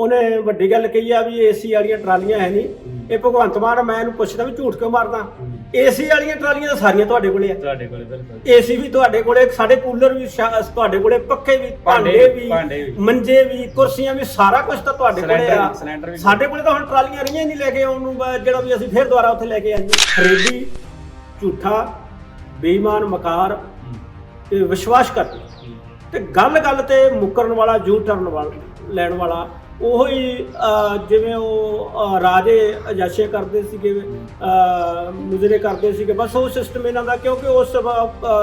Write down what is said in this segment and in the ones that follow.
ਉਹਨੇ ਵੱਡੀ ਗੱਲ ਕਹੀ ਆ ਵੀ ਏਸੀ ਵਾਲੀਆਂ ਟਰਾਲੀਆਂ ਹੈ ਨਹੀਂ। ਇਹ ਭਗਵੰਤ ਮਾਨ ਮੈਂ ਇਹਨੂੰ ਪੁੱਛਦਾ ਵੀ ਝੂਠ ਕਿਉਂ ਮਾਰਦਾ? ਏਸੀ ਵਾਲੀਆਂ ਟਰਾਲੀਆਂ ਤਾਂ ਸਾਰੀਆਂ ਤੁਹਾਡੇ ਕੋਲੇ ਆ। ਤੁਹਾਡੇ ਕੋਲੇ ਬਿਲਕੁਲ। ਏਸੀ ਵੀ ਤੁਹਾਡੇ ਕੋਲੇ ਸਾਡੇ ਕੂਲਰ ਵੀ ਸ਼ਾ- ਤੁਹਾਡੇ ਕੋਲੇ ਪੱਖੇ ਵੀ ਭਾਂਡੇ ਭਾਂਡੇ ਵੀ ਭਾਂਡੇ ਵੀ। ਮੰਜੇ ਵੀ ਕੁਰਸੀਆਂ ਵੀ ਸਾਰਾ ਕੁਝ ਤਾਂ ਤੁਹਾਡੇ ਕੋਲੇ ਸਿਲੰਡਰ- ਆ। ਸਿਲੰਡਰ ਵੀ। ਸਾਡੇ ਕੋਲੇ ਤਾਂ ਹੁਣ ਟਰਾਲੀਆਂ ਰਹੀਆਂ ਹੀ ਨਹੀਂ ਲੈ ਕੇ ਆਉਣ ਨੂੰ ਬ- ਜਿਹੜਾ ਵੀ ਅਸੀਂ ਫੇਰ ਦੁਬਾਰਾ ਉੱਥੇ ਲੈ ਕੇ ਆਈਏ। ਖਰੀਦੀ ਝੂਠਾ ਬੇਈਮਾਨ ਮਕਾਰ ਤੇ ਵਿਸ਼ਵਾਸ ਕਰ ਤੇ ਗੱਲ ਗੱਲ ਤੇ ਮੁਕਰਨ ਵਾਲਾ ਜੂ ਟਰਨ ਵਾਲਾ ਲੈਣ ਵਾਲਾ ਉਹ ਹੀ ਜਿਵੇਂ ਉਹ ਰਾਜੇ ਅਜਾਸ਼ੇ ਕਰਦੇ ਸੀਗੇ ਮੁਜਰੇ ਕਰਦੇ ਸੀਗੇ ਬਸ ਉਹ ਸਿਸਟਮ ਇਹਨਾਂ ਦਾ ਕਿਉਂਕਿ ਉਸ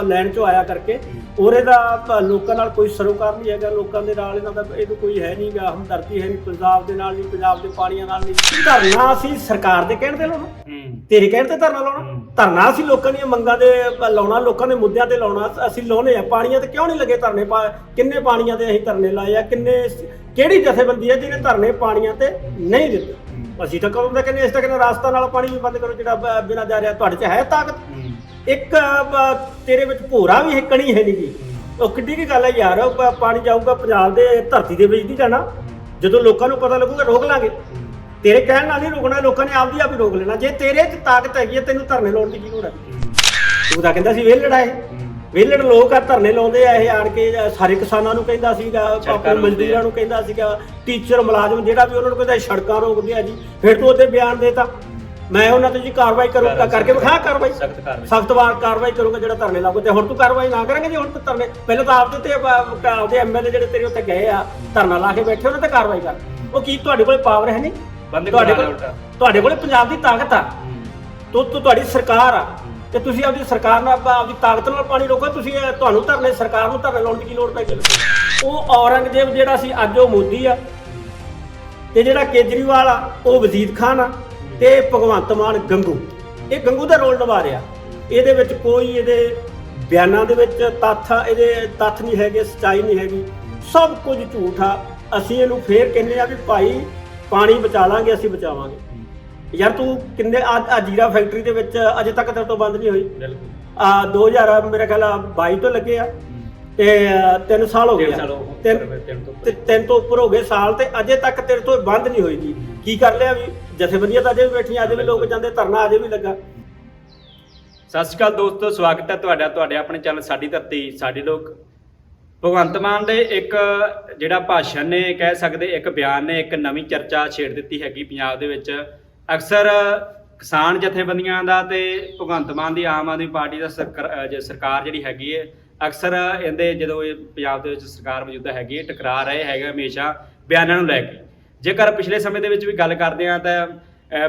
ਲੈਂਡ ਚੋਂ ਆਇਆ ਕਰਕੇ ਉਹਦੇ ਦਾ ਲੋਕਾਂ ਨਾਲ ਕੋਈ ਸਰੋਕਾਰ ਨਹੀਂ ਹੈਗਾ ਲੋਕਾਂ ਦੇ ਨਾਲ ਇਹਨਾਂ ਦਾ ਇਹਨੂੰ ਕੋਈ ਹੈ ਨਹੀਂਗਾ ਹਮਦਰਦੀ ਹੈ ਨਹੀਂ ਪੰਜਾਬ ਦੇ ਨਾਲ ਨਹੀਂ ਪੰਜਾਬ ਦੇ ਪਾਣੀਆਂ ਨਾਲ ਨਹੀਂ। ਧਰਨਾ ਅਸੀਂ ਸਰਕਾਰ ਦੇ ਕਹਿਣ ਤੇ ਲਾਉਣਾ। ਤੇਰੇ ਕਹਿਣ ਤੇ ਧਰਨਾ ਲਾਉਣਾ। ਧਰਨਾ ਅਸੀਂ ਲੋਕਾਂ ਦੀਆਂ ਮੰਗਾਂ ਦੇ ਲਾਉਣਾ ਲੋਕਾਂ ਦੇ ਮੁੱਦਿਆਂ ਤੇ ਲਾਉਣਾ। ਅਸੀਂ ਲਾਉਨੇ ਆ ਪਾਣੀਆਂ ਤੇ ਕਿਉਂ ਨਹੀਂ ਲੱਗੇ ਧਰਨੇ? ਕਿੰਨੇ ਪਾਣੀਆਂ ਤੇ ਅਸੀਂ ਧਰਨੇ ਲਾਏ ਆ? ਕਿੰਨੇ ਕਿਹੜੀ ਜਥੇਬੰਦੀ ਹੈ ਜਿਹਨੇ ਧਰਨੇ ਪਾਣੀਆਂ ਤੇ ਨਹੀਂ ਦਿੱਤੇ? ਅਸੀਂ ਤਾਂ ਕਦੋਂ ਦਾ ਕਹਿੰਦੇ ਇਸ ਤੱਕ ਨਾ ਰਾਸਤਾ ਨਾਲ ਪਾਣੀ ਵੀ ਬੰਦ ਕਰੋ ਜਿਹੜਾ ਬਿਨਾਂ ਜਾ ਰਿਹਾ ਤੁਹਾਡੇ 'ਚ ਹੈ ਤਾਕਤ। ਇੱਕ ਤੇਰੇ ਵਿੱਚ ਭੋਰਾ ਵੀ ਹਿੱਕਣੀ ਹੈ ਨਹੀਂ ਉਹ ਕਿੱਡੀ ਕੀ ਗੱਲ ਹੈ ਯਾਰ ਪਾਣੀ ਜਾਊਗਾ ਪੰਜਾਬ ਦੇ ਧਰਤੀ ਦੇ ਵਿੱਚ ਨਹੀਂ ਜਾਣਾ। ਜਦੋਂ ਲੋਕਾਂ ਨੂੰ ਪਤਾ ਲੱਗੂਗਾ ਰੋਕ ਲਾਂਗੇ। ਤੇਰੇ ਕਹਿਣ ਨਾਲ ਨਹੀਂ ਰੁਕਣਾ ਲੋਕਾਂ ਨੇ ਆਪਦੀ ਆਪ ਹੀ ਰੋਕ ਲੈਣਾ। ਜੇ ਤੇਰੇ 'ਚ ਤਾਕਤ ਹੈਗੀ ਹੈ ਤੈਨੂੰ ਧਰਨੇ ਲਾਉਣ ਦੀ ਕੀ ਲੋੜ ਹੈ? ਤੂੰ ਤਾਂ ਕਹਿੰਦਾ ਸੀ ਵਿਹਲੜਾ ਇਹ ਵਿਹਲੜ ਲੋਕ ਆ ਧਰਨੇ ਲਾਉਂਦੇ ਆ ਇਹ ਆਣ ਕੇ ਸਾਰੇ ਕਿਸਾਨਾਂ ਨੂੰ ਕਹਿੰਦਾ ਸੀਗਾ ਰੋਕਦੇ ਮਜ਼ਦੂਰਾਂ। ਨੂੰ ਕਹਿੰਦਾ ਸੀਗਾ ਟੀਚਰ ਮੁਲਾਜ਼ਮ ਜਿਹੜਾ ਵੀ ਉਹਨਾਂ ਨੂੰ ਕਹਿੰਦਾ ਸੜਕਾਂ ਰੋਕਦੇ ਆ ਜੀ ਫਿਰ ਤੂੰ ਉਹਦੇ ਬਿਆਨ ਦੇਤਾ। ਮੈਂ ਉਹਨਾਂ ਤੇ ਜੀ ਕਾਰਵਾਈ ਕਰੂੰਗਾ ਕਰਕੇ ਵਿਖਾ ਕਾਰਵਾਈ। ਸਖਤ ਕਾਰਵਾਈ। ਸਖਤ ਵਾਰ ਕਾਰਵਾਈ ਕਰੂੰਗਾ ਜਿਹੜਾ ਧਰਨੇ ਲਾਗੂ ਤੇ ਹੁਣ ਤੂੰ ਕਾਰਵਾਈ ਨਾ ਕਰਾਂਗੇ ਜੇ ਹੁਣ ਤੂੰ ਧਰਨੇ ਪਹਿਲਾਂ ਤਾਂ ਆਪਦੇ ਤੇ ਆਪਦੇ ਐਮਐਲਏ ਜਿਹੜੇ ਤੇਰੇ ਉੱਤੇ ਗਏ ਆ ਧਰਨਾ ਲਾ ਕੇ ਬੈਠੇ ਉਹਨਾਂ ਤੇ ਕਾਰਵਾਈ ਕਰ। ਉਹ ਕੀ ਤੁਹਾਡੇ ਕੋਲ ਪਾਵਰ ਹੈ ਨਹੀਂ? ਤੁਹਾਡੇ ਕੋਲ ਤੁਹਾਡੇ ਕੋਲ ਪੰਜਾਬ ਦੀ ਤਾਕਤ ਆ। ਤੋ ਤੋ ਤੁਹਾਡੀ ਸਰਕਾਰ ਆ। ਤੇ ਤੁਸੀਂ ਆਪਦੀ ਸਰਕਾਰ ਨਾਲ ਆਪ- ਆਪਦੀ ਤਾਕਤ ਨਾਲ ਪਾਣੀ ਰੋਕੋ ਤੁਸੀਂ ਇਹ- ਤੁਹਾਨੂੰ ਧਰਨੇ ਸਰਕਾਰ ਨੂੰ ਧਰਨੇ ਲਾਉਣ ਦੀ ਕੀ ਲੋੜ ਪੈ ਗਈ? ਉਹ ਔਰੰਗਜ਼ੇਬ ਜਿਹੜਾ ਸੀ ਅੱਜ ਉਹ ਮੋਦੀ ਆ। ਤੇ ਜਿਹੜਾ ਕੇਜਰੀਵਾਲ ਆ ਉਹ ਵਜ਼ੀਰ ਖਾਨ ਆ ਤੇ ਭਗਵੰਤ ਮਾਨ ਗੰਗੂ। ਇਹ ਗੰਗੂ ਦਾ ਰੋਲ ਨਿਭਾ ਰਿਹਾ। ਇਹਦੇ ਵਿੱਚ ਕੋਈ ਇਹਦੇ ਬਿਆਨਾਂ ਦੇ ਵਿੱਚ ਤੱਥ ਆ, ਇਹਦੇ ਤੱਥ ਨਹੀਂ ਹੈਗੇ ਸਚਾਈ ਨਹੀਂ ਹੈਗੀ। ਸਭ ਕੁਝ ਝੂਠ ਆ। ਅਸੀਂ ਇਹਨੂੰ ਫੇਰ ਕਹਿੰਦੇ ਆ ਵੀ ਭਾਈ ਪਾਣੀ ਬਚਾ ਲਾਂਗੇ ਅਸੀਂ ਬਚਾਵਾਂਗੇ। ਯਾਰ ਤੂੰ ਕਿੰਨੇ ਆ ਜੀਰਾ ਫੈਕਟਰੀ ਦੇ ਵਿੱਚ ਅਜੇ ਤੱਕ ਤੇਰੇ ਤੋਂ ਬੰਦ ਨਹੀਂ ਹੋਈ। ਬਿਲਕੁਲ। ਆ 2000 ਮੇਰੇ ਖਿਆਲ ਆ 22 ਤੋਂ ਲੱਗੇ ਆ। ਤੇ 3 ਸਾਲ ਹੋ ਗਏ ਆ। ਤਿੰਨ- ਤੋਂ ਤਿੰਨ ਤੋਂ ਉੱਪਰ ਹੋ ਗਏ ਸਾਲ ਤੇ ਅਜੇ ਤੱਕ ਤੇਰੇ ਤੋਂ ਬੰਦ ਨਹੀਂ ਹੋਈ ਜੀ। ਕੀ ਕਰ ਲਿਆ ਵੀ ਜਥੇਬੰਦੀਆਂ ਤਾਂ ਅਜੇ ਵੀ ਬੈਠੀਆਂ ਅਜੇ ਵੀ ਲੋਕ ਜਾਂਦੇ ਧਰਨਾ ਅਜੇ ਵੀ ਲੱਗਾ। ਸਤਿ ਸ਼੍ਰੀ ਅਕਾਲ ਦੋਸਤੋ ਸਵਾਗਤ ਹੈ ਤੁਹਾਡਾ ਤੁਹਾਡੇ ਆਪਣੇ ਚੈਨਲ ਸਾਡੀ ਧਰਤੀ ਸਾਡੇ ਲੋਕ। ਭਗਵੰਤ ਮਾਨ ਦੇ ਇੱਕ ਜਿਹੜਾ ਭਾਸ਼ਣ ਨੇ ਕਹਿ ਸਕਦੇ ਇੱਕ ਬਿਆਨ ਨੇ ਇੱਕ ਨਵੀਂ ਚਰਚਾ ਛੇੜ ਦਿੱਤੀ ਹੈਗੀ ਪੰਜਾਬ ਦੇ ਵਿੱਚ। ਅਕਸਰ ਕਿਸਾਨ ਜਥੇਬੰਦੀਆਂ ਦਾ ਤੇ ਭਗਵੰਤ ਮਾਨ ਦੀ ਆਮ ਆਦਮੀ ਪਾਰਟੀ ਦਾ ਸਰਕਾਰ ਸਰਕਾਰ ਜਿਹੜੀ ਹੈਗੀ ਹੈ ਅਕਸਰ ਇਹਦੇ ਜਦੋਂ ਇਹ ਪੰਜਾਬ ਦੇ ਵਿੱਚ ਸਰਕਾਰ ਮੌਜੂਦਾ ਹੈਗੀ ਹੈ ਟਕਰਾ ਰਹੇ ਹੈਗੇ ਹਮੇਸ਼ਾ ਬਿਆਨਾਂ ਨੂੰ ਲੈ ਕੇ। ਜੇਕਰ ਪਿਛਲੇ ਸਮੇਂ ਦੇ ਵਿੱਚ ਵੀ ਗੱਲ ਕਰਦੇ ਹਾਂ ਤਾਂ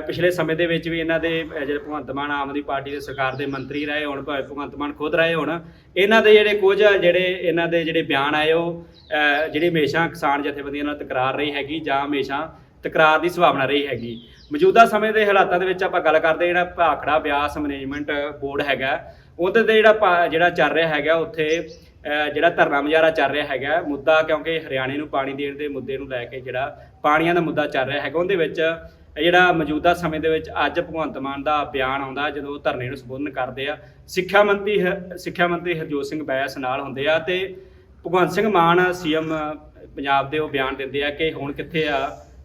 ਪਿਛਲੇ ਸਮੇਂ ਦੇ ਵਿੱਚ ਵੀ ਇਹਨਾਂ ਦੇ ਜਿਹੜੇ ਭਗਵੰਤ ਮਾਨ ਆਮ ਆਦਮੀ ਪਾਰਟੀ ਦੇ ਸਰਕਾਰ ਦੇ ਮੰਤਰੀ ਰਹੇ ਹੁਣ, ਭਾਵੇਂ ਭਗਵੰਤ ਮਾਨ ਖੁਦ ਰਹੇ ਹੁਣ, ਇਹਨਾਂ ਦੇ ਜਿਹੜੇ ਕੁਝ ਜਿਹੜੇ ਇਹਨਾਂ ਦੇ ਜਿਹੜੇ ਬਿਆਨ ਆਏ ਉਹ, ਅਹ ਜਿਹੜੀ ਹਮੇਸ਼ਾ ਕਿਸਾਨ ਜਥੇਬੰਦੀਆਂ ਨਾਲ ਤਕਰਾਰ ਰਹੀ ਹੈਗੀ ਜਾਂ ਹਮੇਸ਼ਾ ਤਕਰਾਰ ਦੀ ਸੰਭਾਵਨਾ ਰਹੀ ਹੈਗੀ। ਮੌਜੂਦਾ ਸਮੇਂ ਦੇ ਹਾਲਾਤਾਂ ਦੇ ਵਿੱਚ ਆਪਾਂ ਗੱਲ ਕਰਦੇ ਜਿਹੜਾ ਭਾਖੜਾ ਬਿਆਸ ਮੈਨੇਜਮੈਂਟ ਬੋਰਡ ਹੈਗਾ, ਉਹਦੇ ਤੇ ਜਿਹੜਾ ਭਾ- ਜਿਹੜਾ ਚੱਲ ਰਿਹਾ ਹੈਗਾ ਉੱਥੇ ਜਿਹੜਾ ਧਰਨਾ ਮੁਜ਼ਾਹਰਾ ਚੱਲ ਰਿਹਾ ਹੈਗਾ, ਮੁੱਦਾ ਕਿਉਂਕਿ ਹਰਿਆਣੇ ਨੂੰ ਪਾਣੀ ਦੇਣ ਦੇ ਮੁੱਦੇ ਨੂੰ ਲੈ ਕੇ ਜਿਹੜਾ ਪਾਣੀਆਂ ਦਾ ਮੁੱਦਾ ਚੱਲ ਰਿਹਾ ਹੈਗਾ, ਉਹਦੇ ਵਿੱਚ ਜਿਹੜਾ ਮੌਜੂਦਾ ਸਮੇਂ ਦੇ ਵਿੱਚ ਅੱਜ ਭਗਵੰਤ ਮਾਨ ਦਾ ਬਿਆਨ ਆਉਂਦਾ, ਜਦੋਂ ਧਰਨੇ ਨੂੰ ਸੰਬੋਧਨ ਕਰਦੇ ਆ, ਸਿੱਖਿਆ ਮੰਤਰੀ ਹ- ਸਿੱਖਿਆ ਮੰਤਰੀ ਹਰਜੋਤ ਸਿੰਘ ਬੈਸ ਨਾਲ ਹੁੰਦੇ ਆ, ਤੇ ਭਗਵੰਤ ਸਿੰਘ ਮਾਨ ਸੀਐਮ ਪੰਜਾਬ ਦੇ ਉਹ ਬਿਆਨ ਦਿੰਦੇ ਆ ਕਿ ਹੁਣ ਕਿੱਥੇ ਆ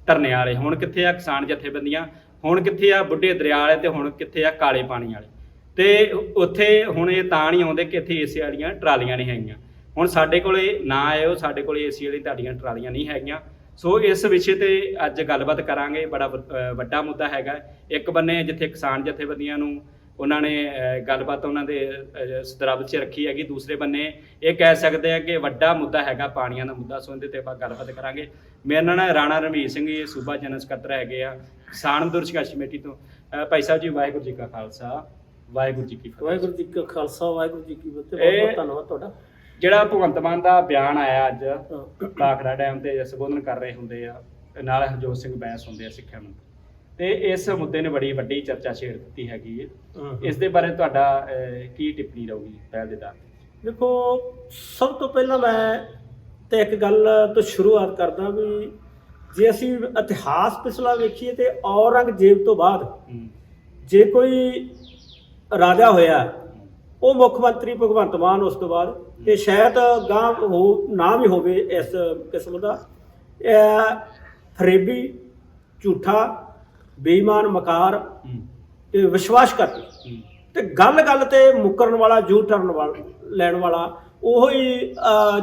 ਧਰਨੇ ਵਾਲੇ, ਹੁਣ ਕਿੱਥੇ ਆ ਕਿਸਾਨ ਜਥੇਬੰਦੀਆਂ, ਹੁਣ ਕਿੱਥੇ ਆ ਬੁੱਢੇ ਦਰਿਆ ਵਾਲੇ ਤੇ ਹੁਣ ਕਿੱਥੇ ਆ ਕਾਲੇ ਪਾਣੀ ਵਾਲੇ। ਤੇ ਉੱਥੇ ਹੁਣ ਇਹ ਤਾਂ ਨਹੀਂ ਆਉਂਦੇ ਕਿ ਇੱਥੇ ਏਸੀ ਵਾਲੀਆਂ ਟਰਾਲੀਆਂ ਨਹੀਂ ਹੈਗੀਆਂ। ਹੁਣ ਸਾਡੇ ਕੋਲੇ ਨਾ ਆਇਓ, ਸਾਡੇ ਕੋਲੇ ਏਸੀ ਵਾਲੀ ਤੁਹਾਡੀਆਂ ਟਰਾਲੀਆਂ ਨਹੀਂ ਹੈਗੀਆਂ। ਸੋ ਇਸ ਵਿਸ਼ੇ ਤੇ ਅੱਜ ਗੱਲਬਾਤ ਕਰਾਂਗੇ, ਬੜਾ ਵ- ਵੱਡਾ ਮੁੱਦਾ ਹੈਗਾ। ਇੱਕ ਬੰਨੇ ਜਿੱਥੇ ਕਿਸਾਨ ਜਥੇਬੰਦੀਆਂ ਨੂੰ ਉਹਨਾਂ ਨੇ ਗੱਲਬਾਤ ਉਹਨਾਂ ਦੇ ਸਤਰਬ 'ਚ ਰੱਖੀ ਹੈਗੀ। ਦੂਸਰੇ ਬੰਨੇ ਇਹ ਕਹਿ ਸਕਦੇ ਆ ਕਿ ਵੱਡਾ ਮੁੱਦਾ ਹੈਗਾ ਪਾਣੀਆਂ ਦਾ ਮੁੱਦਾ ਸੋ ਇਹਦੇ ਤੇ ਆਪਾਂ ਗੱਲਬਾਤ ਕਰਾਂਗੇ। ਮੇਰੇ ਨਾਲ ਰਾਣਾ ਰਣਵੀਰ ਸਿੰਘ ਜੀ ਸੂਬਾ ਜਨਰਲ ਸਕੱਤਰ ਹੈਗੇ ਆ ਕਿਸਾਨ ਮਜ਼ਦੂਰ ਸੰਘਰਸ਼ ਕਮੇਟੀ ਤੋਂ। ਭਾਈ ਸਾਹਿਬ ਜੀ ਵਾਹਿਗੁਰੂ ਜੀ ਕਾ ਖਾਲਸਾ ਵਾਹਿਗੁਰੂ ਜੀ ਕੀ ਫਤਿਹ। ਵਾਹਿਗੁਰੂ ਜੀ ਕਾ ਖਾਲਸਾ ਵਾਹਿਗੁਰੂ ਜੀ ਕੀ ਫਤਿਹ। ਬਹੁਤ ਬਹੁਤ ਧੰਨਵਾਦ ਤੁਹਾਡਾ। ਜਿਹੜਾ ਭਗਵੰਤ ਮਾਨ ਦਾ ਬਿਆਨ ਆਇਆ ਅੱਜ ਹਾਂ। ਭਾਖੜਾ ਡੈਮ ਤੇ ਸੰਬੋਧਨ ਕਰ ਰਹੇ ਹੁੰਦੇ ਆ ਨਾਲ ਹਰਜੋਤ ਸਿੰਘ ਬੈਂਸ ਹੁੰਦੇ ਆ ਸਿੱਖਿਆ ਮੰਤਰੀ। ਤੇ ਇਸ ਮੁੱਦੇ ਨੇ ਬੜੀ ਵੱਡੀ ਚਰਚਾ ਛੇੜ ਦਿੱਤੀ ਹੈਗੀ ਹੈ। ਇਸ ਦੇ ਬਾਰੇ ਤੁਹਾਡਾ ਅਹ, ਕੀ ਟਿੱਪਣੀ ਰਹੂਗੀ ਪਹਿਲ ਦੇ ਦਾਰ ਦੇਖੋ ਸਭ ਤੋਂ ਪਹਿਲਾਂ ਮੈਂ ਤੇ ਇੱਕ ਗੱਲ ਤੋਂ ਸ਼ੁਰੂਆਤ ਕਰਦਾ ਵੀ ਜੇ ਅਸੀਂ ਇਤਿਹਾਸ ਪਿਛਲਾ ਵੇਖੀਏ ਤੇ ਔਰੰਗਜ਼ੇਬ ਤੋਂ ਬਾਅਦ ਜੇ ਕੋਈ ਰਾਜਾ ਹੋਇਆ ਉਹ ਮੁੱਖ ਮੰਤਰੀ ਭਗਵੰਤ ਮਾਨ ਉਸ ਤੋਂ ਬਾਅਦ ਤੇ ਸ਼ਾਇਦ ਗਾਂ ਹੋ ਨਾ ਵੀ ਹੋਵੇ ਇਸ ਕਿਸਮ ਦਾ ਅਹ ਫਰੇਬੀ ਝੂਠਾ ਬੇਈਮਾਨ ਮਕਾਰ ਤੇ ਵਿਸ਼ਵਾਸਘਾਤੀ ਹੂੰ। ਤੇ ਗੱਲ ਗੱਲ ਤੇ ਮੁਕਰਨ ਵਾਲਾ ਜੂ ਟਰਨ ਵਾਲਾ ਲੈਣ ਵਾਲਾ ਉਹ ਹੀ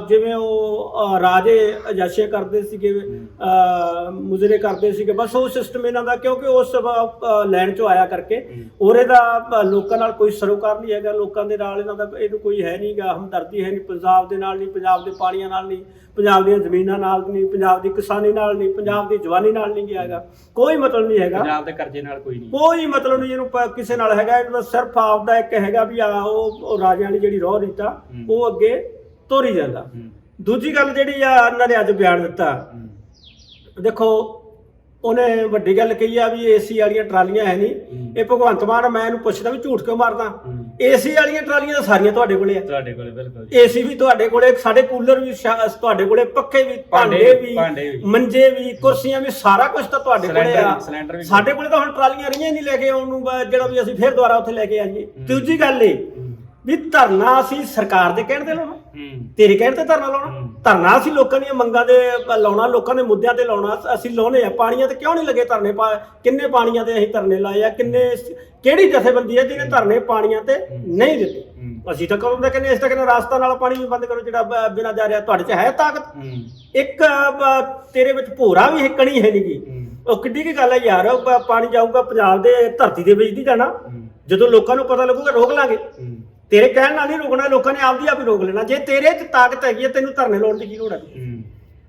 ਜਿਵੇਂ ਉਹ ਰਾਜੇ ਅਜਾਸ਼ੇ ਕਰਦੇ ਸੀਗੇ ਮੁਜ਼ਰੇ ਕਰਦੇ ਸੀਗੇ ਬਸ ਉਹ ਸਿਸਟਮ ਇਹਨਾਂ ਦਾ ਕਿਉਂਕਿ ਉਸ ਲੈਂਡ ਚੋਂ ਆਇਆ ਕਰਕੇ। ਔਰ ਇਹਦਾ ਅਹ, ਲੋਕਾਂ ਨਾਲ ਕੋਈ ਸਰੋਕਾਰ ਨਹੀਂ ਹੈਗਾ ਲੋਕਾਂ ਦੇ ਨਾਲ ਇਹਨਾਂ ਦਾ ਇਹਨੂੰ ਕੋਈ ਹੈ ਨਹੀਂਗਾ ਹਮਦਰਦੀ ਹੈ ਨਹੀਂ ਪੰਜਾਬ ਦੇ ਨਾਲ ਨਹੀਂ ਪੰਜਾਬ ਦੇ ਪਾਣੀਆਂ ਨਾਲ ਨਹੀਂ ਪੰਜਾਬ ਦੀਆਂ ਜ਼ਮੀਨਾਂ ਨਾਲ ਨਹੀਂ ਪੰਜਾਬ ਦੀ ਕਿਸਾਨੀ ਨਾਲ ਨਹੀਂ ਪੰਜਾਬ ਦੀ ਜਵਾਨੀ ਨਾਲ ਨਹੀਂ ਗਿਆ ਹੈਗਾ। ਕੋਈ ਮਤਲਬ ਨਹੀਂ ਹੈਗਾ। ਪੰਜਾਬ ਦੇ ਕਰਜ਼ੇ ਨਾਲ ਕੋਈ ਨਹੀਂ। ਕੋਈ ਮਤਲਬ ਨਹੀਂ ਇਹਨੂੰ ਪ- ਕਿਸੇ ਨਾਲ ਹੈਗਾ ਇਹਨਾਂ ਦਾ ਸਿਰਫ ਆਪਦਾ ਇੱਕ ਹੈਗਾ ਵੀ ਆ ਉਹ ਉਹ ਰਾਜਿਆਂ ਦੀ ਜਿਹੜੀ ਰੋਹ ਦਿੱਤਾ ਹੂੰ। ਉਹ ਅੱਗੇ ਤੋਰੀ ਜਾਂਦਾ। ਹੂੰ। ਦੂਜੀ ਗੱਲ ਜਿਹੜੀ ਆ ਇਹਨਾਂ ਨੇ ਅੱਜ ਬਿਆਨ ਦਿੱਤਾ। ਹੂੰ। ਦੇਖੋ ਉਹਨੇ ਵੱਡੀ ਗੱਲ ਕਹੀ ਆ ਵੀ ਏਸੀ ਵਾਲੀਆਂ ਟਰਾਲੀਆਂ ਹੈ ਨਹੀਂ। ਹੂੰ। ਇਹ ਭਗਵੰਤ ਮਾਨ ਮੈਂ ਇਹਨੂੰ ਪੁੱਛਦਾ ਵੀ ਝੂਠ ਕਿਉਂ ਮਾਰਦਾ? ਹੂੰ। ਏਸੀ ਵਾਲੀਆਂ ਟਰਾਲੀਆਂ ਤਾਂ ਸਾਰੀਆਂ ਤੁਹਾਡੇ ਕੋਲੇ ਆ। ਤੁਹਾਡੇ ਕੋਲੇ ਬਿਲਕੁਲ ਜੀ। ਏਸੀ ਵੀ ਤੁਹਾਡੇ ਕੋਲੇ ਸਾਡੇ ਕੂਲਰ ਵੀ ਸ਼ਾ- ਤੁਹਾਡੇ ਕੋਲੇ ਪੱਖੇ ਵੀ ਭਾਂਡੇ ਭਾਂਡੇ ਵੀ ਭਾਂਡੇ ਵੀ। ਮੰਜੇ ਵੀ ਕੁਰਸੀਆਂ ਵੀ ਸਾਰਾ ਕੁਝ ਤਾਂ ਤੁਹਾਡੇ ਕੋਲੇ ਸਿਲੰਡਰ- ਆ ਸਿਲੰਡਰ ਵੀ। ਸਾਡੇ ਕੋਲੇ ਤਾਂ ਹੁਣ ਟਰਾਲੀਆਂ ਰਹੀਆਂ ਹੀ ਨਹੀਂ ਲੈ ਕੇ ਆਉਣ ਨੂੰ ਬ- ਜਿਹੜਾ ਵੀ ਅਸੀਂ ਫੇਰ ਦੁਬਾਰਾ ਉੱਥੇ ਲੈ ਕੇ ਆਈਏ। ਦੂਜੀ ਗੱਲ ਹੂੰ ਵੀ ਧਰਨਾ ਅਸੀਂ ਸਰਕਾਰ ਦੇ ਕਹਿਣ ਤੇ ਲਾਉਣਾ। ਹੂੰ। ਤੇਰੇ ਕਹਿਣ ਤੇ ਧਰਨਾ ਲਾਉਣਾ। ਹੂੰ। ਧਰਨਾ ਅਸੀਂ ਲੋਕਾਂ ਦੀਆਂ ਮੰਗਾਂ ਦੇ ਲਾਉਣਾ ਲੋਕਾਂ ਦੇ ਮੁੱਦਿਆਂ ਤੇ ਲਾਉਣਾ। ਅਸੀਂ ਲਾਉਣੇ ਆ। ਪਾਣੀਆਂ ਤੇ ਕਿਉਂ ਨਹੀਂ ਲੱਗੇ ਧਰਨੇ? ਪਾ- ਕਿੰਨੇ ਪਾਣੀਆਂ ਤੇ ਅਸੀਂ ਧਰਨੇ ਲਾਏ ਆ? ਕਿੰਨੇ ਕਿਹੜੀ ਜਥੇਬੰਦੀ ਹੈ ਜਿਹਨੇ ਧਰਨੇ ਪਾਣੀਆਂ ਤੇ ਨਹੀਂ ਦਿੱਤੇ? ਹੂੰ। ਅਸੀਂ ਤਾਂ ਕਦੋਂ ਦੇ ਕਹਿੰਦੇ ਇਸ ਤਾਂ ਕਹਿੰਦੇ ਰਾਸਤਾ ਨਾਲ ਪਾਣੀ ਵੀ ਬੰਦ ਕਰੋ ਜਿਹੜਾ ਬ- ਬਿਨਾਂ ਜਾ ਰਿਹਾ ਤੁਹਾਡੇ 'ਚ ਹੈ ਤਾਕਤ। ਹੂੰ। ਇੱਕ ਬ- ਤੇਰੇ ਵਿੱਚ ਭੋਰਾ ਵੀ ਹਿੱਕਣੀ ਹੈ ਨਹੀਂਗੀ ਹੂੰ। ਉਹ ਕਿੱਡੀ ਕੀ ਗੱਲ ਹੈ ਯਾਰ ਉਹ ਪ- ਪਾਣੀ ਜਾਊਗਾ ਪੰਜਾਬ ਦੇ ਧਰਤੀ ਦੇ ਵਿੱਚ ਦੀ ਜਾਣਾ। ਹੂੰ। ਜਦੋਂ ਲੋਕਾਂ ਨੂੰ ਪਤਾ ਲੱਗੂਗਾ ਰੋਕ ਲਾਂਗੇ। ਹੂੰ। ਤੇਰੇ ਕਹਿਣ ਨਾਲ ਨਹੀਂ ਰੋਕਣਾ ਲੋਕਾਂ ਨੇ ਆਪਦੀ ਆਪ ਹੀ ਰੋਕ ਲੈਣਾ। ਜੇ ਤੇਰੇ 'ਚ ਤਾਕਤ ਹੈਗੀ ਹੈ ਤੈਨੂੰ ਧਰਨੇ ਲਾਉਣ ਦੀ ਕੀ ਲੋੜ ਹੈ ਹੂੰ।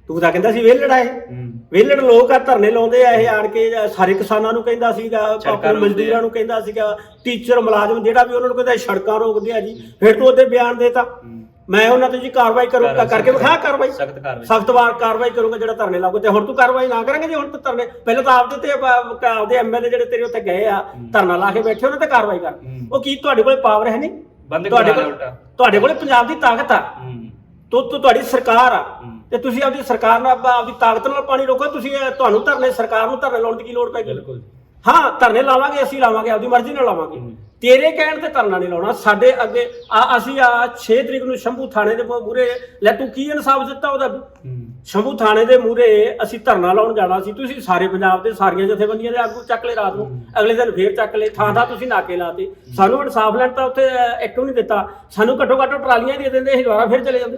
ਤੂੰ ਤਾਂ ਕਹਿੰਦਾ ਸੀ ਵਿਹਲੜ ਆਏ ਹੂੰ। ਵਿਹਲੜ ਲੋਕ ਆ ਧਰਨੇ ਲਾਉਂਦੇ ਆ ਇਹ ਆਣ ਕੇ ਸਾਰੇ ਕਿਸਾਨਾਂ ਨੂੰ ਕਹਿੰਦਾ ਸੀਗਾ ਆਪਣੇ ਮਜ਼ਦੂਰਾਂ। ਨੂੰ ਕਹਿੰਦਾ ਸੀਗਾ ਟੀਚਰ ਮੁਲਾਜ਼ਮ ਜਿਹੜਾ ਵੀ ਉਹਨਾਂ ਨੂੰ ਕਹਿੰਦਾ ਸੜਕਾਂ ਰੋਕਦੇ ਆ ਜੀ ਫਿਰ ਤੂੰ ਉਹਦੇ ਬਿਆਨ ਦੇਤਾ ਹੂੰ। ਮੈਂ ਉਹਨਾਂ ਤੇ ਜੀ ਕਾਰਵਾਈ ਕਰੂੰਗਾ ਕਰਕੇ ਵਿਖਾ ਕਾਰਵਾਈ। ਸਖਤ ਕਾਰਵਾਈ। ਸਖਤ ਵਾਰ ਕਾਰਵਾਈ ਕਰੂੰਗਾ ਜਿਹੜਾ ਧਰਨੇ ਲਾਉਗਾ ਤੇ ਹੁਣ ਤੂੰ ਕਾਰਵਾਈ ਨਾ ਕਰਾਂਗੇ ਜੀ ਹੁਣ ਤੂੰ ਧਰਨੇ ਪਹਿਲਾਂ ਤਾਂ ਆਪਦੇ ਤੇ ਆਪ- ਆਪਦੇ ਐਮਐਲਏ ਜਿਹੜੇ ਤੇਰੇ ਉੱਤੇ ਗਏ ਆ ਧਰਨਾ ਲਾ ਕੇ ਬੈਠੇ ਉਹਨਾਂ ਤੇ ਕਾਰਵਾਈ ਕਰ। ਹੂੰ। ਉਹ ਕੀ ਤੁਹਾਡੇ ਕੋਲ ਪਾਵਰ ਹੈ ਨਹੀਂ? ਬੰਦ ਤੁਹਾਡੇ ਕੋਲ ਉਲਟਾ। ਤੁਹਾਡੇ ਕੋਲ ਪੰਜਾਬ ਦੀ ਤਾਕਤ ਆ। ਹੂੰ। ਤੋ ਤੋ ਤੁਹਾਡੀ ਸਰਕਾਰ ਆ। ਤੇ ਤੁਸੀਂ ਆਪਦੀ ਸਰਕਾਰ ਨਾਲ ਆਪ- ਆਪਦੀ ਤਾਕਤ ਨਾਲ ਪਾਣੀ ਰੋਕੋ। ਤੁਸੀਂ ਤੁਹਾਨੂੰ ਧਰਨੇ ਸਰਕਾਰ ਨੂੰ ਧਰਨੇ ਲਾਉਣ ਦੀ ਕੀ ਲੋੜ ਪੈ ਗਈ ਬਿਲਕੁਲ ਹਾਂ ਧਰਨੇ ਲਾਵਾਂਗੇ ਅਸੀਂ ਲਾਵਾਂਗੇ ਆਪਦੀ ਮਰਜ਼ੀ ਨਾਲ ਲਾਵਾਂਗੇ। ਤੇਰੇ ਕਹਿਣ ਤੇ ਧਰਨਾ ਨਹੀਂ ਲਾਉਣਾ ਸਾਡੇ ਅੱਗੇ ਆ ਅਸੀਂ ਆ 6 ਤਰੀਕ ਨੂੰ ਸ਼ੰਭੂ ਥਾਣੇ ਦੇ ਮੂਹਰੇ ਲੈ ਤੂੰ ਕੀ ਇਨਸਾਫ ਦਿੱਤਾ ਉਹਦਾ? ਸ਼ੰਭੂ ਥਾਣੇ ਦੇ ਮੂਹਰੇ ਅਸੀਂ ਧਰਨਾ ਲਾਉਣ ਜਾਣਾ ਸੀ ਤੁਸੀਂ ਸਾਰੇ ਪੰਜਾਬ ਦੇ ਸਾਰੀਆਂ ਜਥੇਬੰਦੀਆਂ ਦੇ ਆਗੂ ਚੱਕ ਲਏ ਰਾਤ ਨੂੰ ਅਗਲੇ ਦਿਨ ਫੇਰ ਚੱਕ ਲਏ ਥਾਂ ਥਾਂ ਤੁਸੀਂ ਨਾਕੇ ਲਾਤੇ। ਸਾਨੂੰ ਇਨਸਾਫ ਲੈਣ ਤਾਂ ਉੱਥੇ ਇੱਕ ਵੀ ਨਹੀਂ ਦਿੱਤਾ। ਸਾਨੂੰ ਘੱਟੋ ਘੱਟ ਟਰਾਲੀਆਂ ਹੀ ਦੇ ਦਿੰਦੇ ਅਸੀਂ ਦੁਬਾਰਾ ਫੇਰ ਚਲੇ ਜਾਂਦੇ।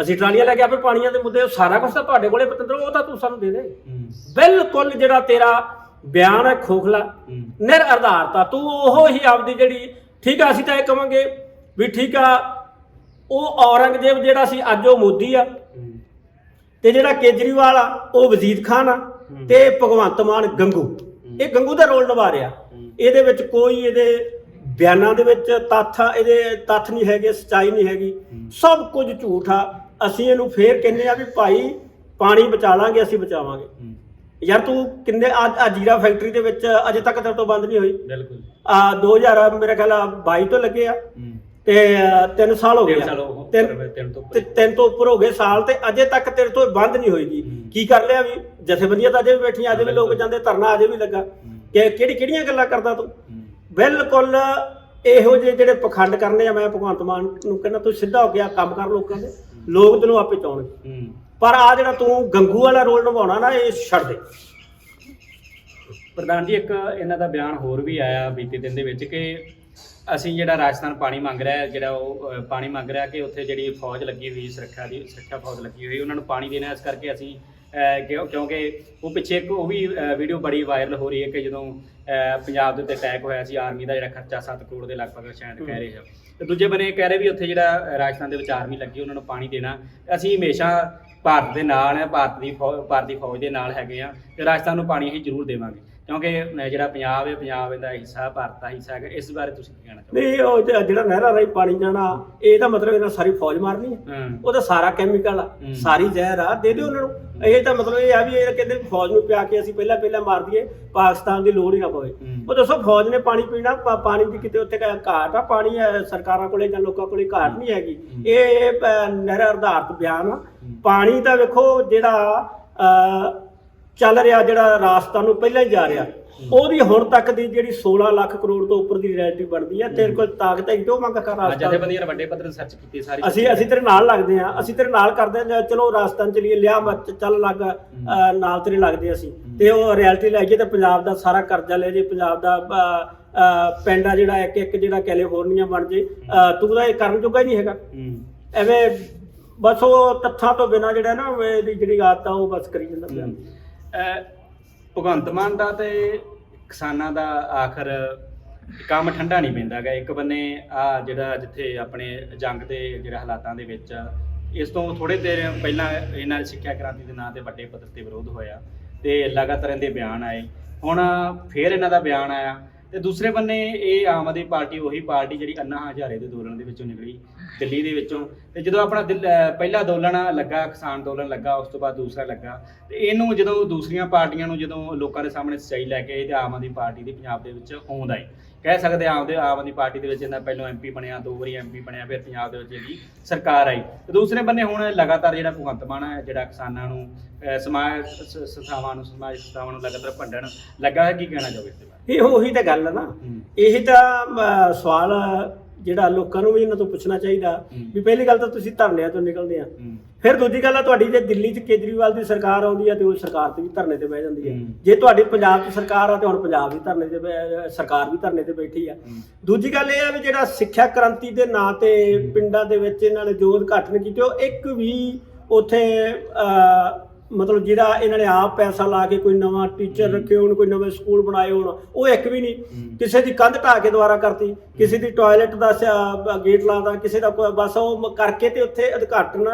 ਅਸੀਂ ਟਰਾਲੀਆਂ ਲੈ ਕੇ ਆਪੇ ਪਾਣੀਆਂ ਦੇ ਮੁੱਦੇ ਸਾਰਾ ਕੁਝ ਤਾਂ ਤੁਹਾਡੇ ਕੋਲੇ ਪਤੰਦਰ ਉਹ ਤਾਂ ਤੂੰ ਸਾਨੂੰ ਦੇ ਦੇ। ਬਿਲਕੁਲ ਜਿਹੜਾ ਤੇਰਾ ਬਿਆਨ ਹੈ ਖੋਖਲਾ। ਨਿਰ ਆਧਾਰਤਾ ਤੂੰ ਉਹ ਹੀ ਆਪਦੀ ਜਿਹੜੀ ਠੀਕ ਆ ਅਸੀਂ ਤਾਂ ਇਹ ਕਵਾਂਗੇ ਵੀ ਠੀਕ ਆ ਉਹ ਔਰੰਗਜ਼ੇਬ ਜਿਹੜਾ ਸੀ ਅੱਜ ਉਹ ਮੋਦੀ ਆ। ਤੇ ਜਿਹੜਾ ਕੇਜਰੀਵਾਲ ਆ ਉਹ ਵਜ਼ੀਰ ਖਾਨ ਆ। ਤੇ ਭਗਵੰਤ ਮਾਨ ਗੰਗੂ। ਇਹ ਗੰਗੂ ਦਾ ਰੋਲ ਨਿਭਾ ਰਿਹਾ। ਇਹਦੇ ਵਿੱਚ ਕੋਈ ਇਹਦੇ ਬਿਆਨਾਂ ਦੇ ਵਿੱਚ ਤੱਥ ਇਹਦੇ ਤੱਥ ਨਹੀਂ ਹੈਗੇ ਸਚਾਈ ਨਹੀਂ ਹੈਗੀ। ਸਭ ਕੁਝ ਝੂਠ ਆ। ਅਸੀਂ ਇਹਨੂੰ ਫੇਰ ਕਹਿੰਨੇ ਆ ਵੀ ਭਾਈ ਪਾਣੀ ਬਚਾ ਲਾਂਗੇ ਅਸੀਂ ਬਚਾਵਾਂਗੇ। ਯਾਰ ਤੂੰ ਕਿੰਨੇ ਆ ਜੀਰਾ ਫੈਕਟਰੀ ਦੇ ਵਿੱਚ ਅਜੇ ਤੱਕ ਤੇਰੇ ਤੋਂ ਬੰਦ ਨਹੀਂ ਹੋਈ। ਬਿਲਕੁਲ। ਆ 2000 ਮੇਰੇ ਖਿਆਲ ਆ 22 ਤੋਂ ਲੱਗੇ ਆ। ਹੂੰ। ਤੇ 3 ਸਾਲ ਹੋ ਗਏ ਤਿੰਨ ਆ। ਸਾਲ ਉਹ ਤਿੰਨ- ਤੋਂ ਤੇ ਤਿੰਨ ਤੋਂ ਉੱਪਰ ਹੋ ਗਏ ਸਾਲ ਤੇ ਅਜੇ ਤੱਕ ਤੇਰੇ ਤੋਂ ਬੰਦ ਨਹੀਂ ਹੋਏਗੀ। ਹੂੰ। ਕੀ ਕਰ ਲਿਆ ਵੀ? ਜਥੇਬੰਦੀਆਂ ਤਾਂ ਅਜੇ ਵੀ ਬੈਠੀਆਂ ਅਜੇ ਵੀ ਲੋਕ ਜਾਂਦੇ ਧਰਨਾ ਅਜੇ ਵੀ ਲੱਗਾ। ਕਿ ਕਿਹੜੀ ਕਿਹੜੀਆਂ ਗੱਲਾਂ ਕਰਦਾ ਤੂੰ? ਹੂੰ। ਬਿਲਕੁਲ ਇਹੋ ਜਿਹੇ ਜਿਹੜੇ ਪਖੰਡ ਕਰਨੇ ਆ ਮੈਂ ਭਗਵੰਤ ਮਾਨ ਨੂੰ ਕਹਿੰਦਾ ਤੂੰ ਸਿੱਧਾ ਹੋ ਗਿਆ ਕੰਮ ਕਰ ਲੋਕਾਂ ਦੇ। ਲੋਕ ਤੈਨੂੰ ਆਪੇ ਚਾਉਣਗੇ ਹੂੰ। ਪਰ ਆ ਜਿਹੜਾ ਤੂੰ ਗੰਗੂ ਵਾਲਾ ਰੋਲ ਨਿਭਾਉਣਾ ਨਾ, ਇਹ ਛੱਡ ਦੇ। ਪ੍ਰਧਾਨ ਜੀ, ਇੱਕ ਇਹਨਾਂ ਦਾ ਬਿਆਨ ਹੋਰ ਵੀ ਆਇਆ ਬੀਤੇ ਦਿਨ ਦੇ ਵਿੱਚ ਕਿ ਅਸੀਂ ਜਿਹੜਾ ਰਾਜਸਥਾਨ ਪਾਣੀ ਮੰਗ ਰਿਹਾ ਜਿਹੜਾ ਉਹ ਪਾਣੀ ਮੰਗ ਰਿਹਾ ਕਿ ਉੱਥੇ ਜਿਹੜੀ ਫੌਜ ਲੱਗੀ ਹੋਈ, ਸੁਰੱਖਿਆ ਦੀ, ਸੁਰੱਖਿਆ ਫੌਜ ਲੱਗੀ ਹੋਈ, ਉਹਨਾਂ ਨੂੰ ਪਾਣੀ ਦੇਣਾ ਇਸ ਕਰਕੇ ਅਸੀਂ ਕਿਉਂ- ਕਿਉਂਕਿ ਉਹ ਪਿੱਛੇ ਇੱਕ ਉਹ ਵੀ ਵੀਡੀਓ ਬੜੀ ਵਾਇਰਲ ਹੋ ਰਹੀ ਹੈ ਕਿ ਜਦੋਂ ਪੰਜਾਬ ਦੇ ਉੱਤੇ ਅਟੈਕ ਹੋਇਆ ਸੀ, ਆਰਮੀ ਦਾ ਜਿਹੜਾ ਖਰਚਾ 7 ਕਰੋੜ ਦੇ ਲਗਭਗ ਸ਼ਾਇਦ ਕਹਿ ਰਹੇ ਆ। ਤੇ ਦੂਜੇ ਬੰਨੇ ਕਹਿ ਰਹੇ ਵੀ ਉੱਥੇ ਜਿਹੜਾ ਰਾਜਸਥਾਨ ਦੇ ਵਿੱਚ ਆਰਮੀ ਲੱਗੀ, ਉਹਨਾਂ ਨੂੰ ਪਾਣੀ ਦੇਣਾ। ਅਸੀਂ ਹਮੇਸ਼ਾ ਭਾਰਤ ਦੇ ਨਾਲ ਹੈ ਭਾਰਤ ਦੀ ਫੌ, ਭਾਰਤ ਦੀ ਫੌਜ ਦੇ ਨਾਲ ਹੈਗੇ ਆ, ਤੇ ਰਾਜਸਥਾਨ ਨੂੰ ਪਾਣੀ ਅਸੀਂ ਜ਼ਰੂਰ ਦੇਵਾਂਗੇ। ਕਿਉਂਕਿ ਜਿਹੜਾ ਪੰਜਾਬ ਹੈ ਪੰਜਾਬ ਦਾ ਹਿੱਸਾ ਭਾਰਤ ਦਾ ਹਿੱਸਾ ਹੈਗਾ ਇਸ ਬਾਰੇ ਤੁਸੀਂ ਕੀ ਕਹਿਣਾ ਚਾਹੋਗੇ? ਨਹੀਂ ਉਹ ਜਿਹੜਾ ਜਿਹੜਾ ਨਹਿਰਾਂ ਰਾਹੀਂ ਪਾਣੀ ਜਾਣਾ ਇਹਦਾ ਮਤਲਬ ਇਹਨਾਂ ਸਾਰੀ ਫੌਜ ਮਾਰਨੀ ਹੈ। ਹਾਂ। ਉਹਦਾ ਸਾਰਾ ਕੈਮੀਕਲ ਆ ਹੂੰ। ਸਾਰੀ ਜ਼ਹਿਰ ਆ ਦੇ ਦਿਓ ਉਹਨਾਂ ਨੂੰ। ਇਹ ਤਾਂ ਮਤਲਬ ਇਹ ਆ ਵੀ ਇਹ ਕਹਿੰਦੇ ਵੀ ਫੌਜ ਨੂੰ ਪਿਆ ਕੇ ਅਸੀਂ ਪਹਿਲਾਂ ਪਹਿਲਾਂ ਮਾਰ ਦਈਏ ਪਾਕਿਸਤਾਨ ਦੀ ਲੋੜ ਹੀ ਨਾ ਪਵੇ। ਹੂੰ। ਉਹ ਦੱਸੋ ਫੌਜ ਨੇ ਪਾਣੀ ਪੀਣਾ ਪਾ- ਪਾਣੀ ਦੀ ਕਿਤੇ ਉੱਥੇ ਘਾਟ ਆ ਪਾਣੀ ਹੈ ਸਰਕਾਰਾਂ ਕੋਲੇ ਜਾਂ ਲੋਕਾਂ ਕੋਲੇ ਘਾਟ ਨਹੀਂ ਹੈਗੀ। ਇਹ ਅਹ, ਨਿਰ ਆਧਾਰਿਤ ਬਿਆਨ ਆ। ਪਾਣੀ ਦਾ ਵੇਖੋ ਜਿਹੜਾ ਅਹ, ਚੱਲ ਰਿਹਾ ਜਿਹੜਾ ਰਾਸਤਾ ਨੂੰ ਪਹਿਲਾਂ ਹੀ ਜਾ ਰਿਹਾ। ਉਹਦੀ ਹੁਣ ਤੱਕ ਦੀ ਜਿਹੜੀ 16 ਲੱਖ ਕਰੋੜ ਤੋਂ ਉੱਪਰ ਦੀ ਰੈਲਿਟੀ ਬਣਦੀ ਹੈ ਤੇਰੇ ਕੋਲ ਤਾਕਤ ਹੈ ਜੋ ਮੰਗ ਕਰ ਅੱਜ ਰਾਸਤਾ। ਜਥੇਬੰਦੀਆਂ ਨੇ ਵੱਡੇ ਪੱਧਰ ਤੇ ਸਰਚ ਕੀਤੀ ਸਾਰੀ। ਅਸੀਂ ਅਸੀਂ ਤੇਰੇ ਨਾਲ ਲੱਗਦੇ ਆ ਅਸੀਂ ਤੇਰੇ ਨਾਲ ਕਰਦੇ ਆ ਚਲੋ ਰਾਜਸਥਾਨ ਚਲੀਏ ਲਿਆ ਮਤ ਚੱਲ ਲੱਗ ਨਾਲ ਤੇਰੇ ਲੱਗਦੇ ਅਸੀਂ। ਤੇ ਉਹ ਰਿਐਲਿਟੀ ਲੈ ਕੇ ਤੇ ਪੰਜਾਬ ਦਾ ਸਾਰਾ ਕਰਜ਼ਾ ਲੈ ਜੇ ਪੰਜਾਬ ਦਾ ਪਿੰਡ ਆ ਜਿਹੜਾ ਇੱਕ ਇੱਕ ਜਿਹੜਾ ਕੈਲੀਫੋਰਨੀਆ ਬਣ ਜੇ ਤੂੰ ਤਾਂ ਇਹ ਕਰਨ ਜੋਗਾ ਹੀ ਨਹੀਂ ਹੈਗਾ। ਐਵੇਂ ਬਸ ਉਹ ਤੱਥਾਂ ਤੋਂ ਬਿਨਾ ਜਿਹੜਾ ਨਾ ਜਿਹੜੀ ਆਦਤ ਆ ਉਹ ਬਸ ਕਰੀ ਜਾਂਦਾ। ਭਗਵੰਤ ਮਾਨ ਦਾ ਤੇ ਕਿਸਾਨਾਂ ਦਾ ਆਖਰ ਕੰਮ ਠੰਡਾ ਨਹੀਂ ਪੈਂਦਾ ਗਾ ਇੱਕ ਬੰਨੇ ਆ ਜਿਹੜਾ ਜਿੱਥੇ ਆਪਣੇ ਜੰਗ ਦੇ ਜਿਹੜਾ ਹਾਲਾਤਾਂ ਦੇ ਵਿੱਚ ਇਸ ਤੋਂ ਥੋੜੇ ਦੇਰ ਪਹਿਲਾਂ ਇਹਨਾਂ ਸਿੱਖਿਆ ਕ੍ਰਾਂਤੀ ਦੇ ਨਾਂ ਤੇ ਵੱਡੇ ਪੱਧਰ ਤੇ ਵਿਰੋਧ ਹੋਇਆ ਤੇ ਲਗਾਤਾਰ ਇਹਦੇ ਬਿਆਨ ਆਏ। ਹੁਣ ਫੇਰ ਇਹਨਾਂ ਦਾ ਬਿਆਨ ਆਇਆ। ਤੇ ਦੂਸਰੇ ਬੰਨੇ ਇਹ ਆਮ ਆਦਮੀ ਪਾਰਟੀ ਉਹੀ ਪਾਰਟੀ ਜਿਹੜੀ ਅੰਨਾ ਹਜ਼ਾਰੇ ਦੇ ਅੰਦੋਲਨ ਦੇ ਵਿੱਚੋਂ ਨਿਕਲੀ, ਦਿੱਲੀ ਦੇ ਵਿੱਚੋਂ। ਤੇ ਜਦੋਂ ਆਪਣਾ ਦਿਲ- ਅਹ ਪਹਿਲਾ ਅੰਦੋਲਨ ਲੱਗਾ, ਕਿਸਾਨ ਅੰਦੋਲਨ ਲੱਗਾ, ਉਸ ਤੋਂ ਬਾਅਦ ਦੂਸਰਾ ਲੱਗਾ। ਤੇ ਇਹਨੂੰ ਜਦੋਂ ਦੂਸਰੀਆਂ ਪਾਰਟੀਆਂ ਨੂੰ ਜਦੋਂ ਲੋਕਾਂ ਦੇ ਸਾਹਮਣੇ ਸੱਚਾਈ ਲੈ ਕੇ ਆਏ ਤੇ ਆਮ ਆਦਮੀ ਪਾਰਟੀ ਦੀ ਪੰਜਾਬ ਦੇ ਵਿੱਚ ਹੋਂਦ ਆਈ। ਕਹਿ ਸਕਦੇ ਆਮ ਦੇ ਆਮ ਆਦਮੀ ਪਾਰਟੀ ਦੇ ਵਿੱਚ ਇਹਨਾਂ ਪਹਿਲਾਂ ਐਮਪੀ ਬਣਿਆ, ਦੋ ਵਾਰੀ ਐਮਪੀ ਬਣਿਆ, ਫਿਰ ਪੰਜਾਬ ਦੇ ਵਿੱਚ ਇਹਦੀ ਸਰਕਾਰ ਆਈ। ਤੇ ਦੂਸਰੇ ਬੰਨੇ ਹੁਣ ਲਗਾਤਾਰ ਜਿਹੜਾ ਭਗਵੰਤ ਮਾਨ ਹੈ, ਜਿਹੜਾ ਕਿਸਾਨਾਂ ਨੂੰ, ਅਹ ਸਮਾਜ, ਸ- ਸੰਸਥਾਵਾਂ ਨੂੰ, ਸਮਾਜ ਸੰਸਥਾਵਾਂ ਨੂੰ ਲਗਾਤਾਰ ਭੰਡਣ ਲੱਗਾ ਹੈ, ਕੀ ਕਹਿਣਾ ਚਾਹੋਗੇ ਇਸ ਦੇ ਬਾਰੇ? ਇਹ ਉਹੀ ਤਾਂ ਗੱਲ ਹੈ ਨਾ। ਇਹ ਤਾਂ ਸਵਾਲ ਜਿਹੜਾ ਲੋਕਾਂ ਨੂੰ ਵੀ ਇਹਨਾਂ ਤੋਂ ਪੁੱਛਣਾ ਚਾਹੀਦਾ। ਵੀ ਪਹਿਲੀ ਗੱਲ ਤਾਂ ਤੁਸੀਂ ਧਰਨਿਆਂ ਤੋਂ ਨਿਕਲਦੇ ਆ ਫਿਰ ਦੂਜੀ ਗੱਲ ਆ ਤੁਹਾਡੀ ਜੇ ਦਿੱਲੀ 'ਚ ਕੇਜਰੀਵਾਲ ਦੀ ਸਰਕਾਰ ਆਉਂਦੀ ਆ ਤੇ ਉਹ ਸਰਕਾਰ ਤੇ ਵੀ ਧਰਨੇ ਤੇ ਬਹਿ ਜਾਂਦੀ ਹੂੰ। ਜੇ ਤੁਹਾਡੀ ਪੰਜਾਬ 'ਚ ਸਰਕਾਰ ਆ ਤੇ ਹੁਣ ਪੰਜਾਬ ਵੀ ਧਰਨੇ ਤੇ ਸਰਕਾਰ ਵੀ ਧਰਨੇ ਤੇ ਬੈਠੀ ਆ। ਦੂਜੀ ਗੱਲ ਇਹ ਆ ਵੀ ਜਿਹੜਾ ਸਿੱਖਿਆ ਕ੍ਰਾਂਤੀ ਦੇ ਨਾਂ ਤੇ ਪਿੰਡਾਂ ਦੇ ਵਿੱਚ ਇਹਨਾਂ ਨੇ ਜੋ ਉਦਘਾਟਨ ਕੀਤੇ ਉਹ ਇੱਕ ਵੀ ਉਥੇ ਮਤਲਬ ਜਿਹੜਾ ਇਹਨਾਂ ਨੇ ਆਪ ਪੈਸਾ ਲਾ ਕੇ ਕੋਈ ਨਵਾਂ ਟੀਚਰ ਰੱਖੇ ਹੋਣ ਕੋਈ ਨਵੇਂ ਸਕੂਲ ਬਣਾਏ ਹੋਣ ਉਹ ਇੱਕ ਵੀ ਨਹੀਂ। ਕਿਸੇ ਦੀ ਕੰਧ ਢਾਹ ਕੇ ਦੁਆਰਾ ਕਰਤੀ ਕਿਸੇ ਦੀ ਟਾਇਲਟ ਦਾ ਗੇਟ ਲਾਦਾ ਕਿਸੇ ਦਾ ਬਸ ਉਹ ਕਰਕੇ ਤੇ ਉੱਥੇ ਉਦਘਾਟਨ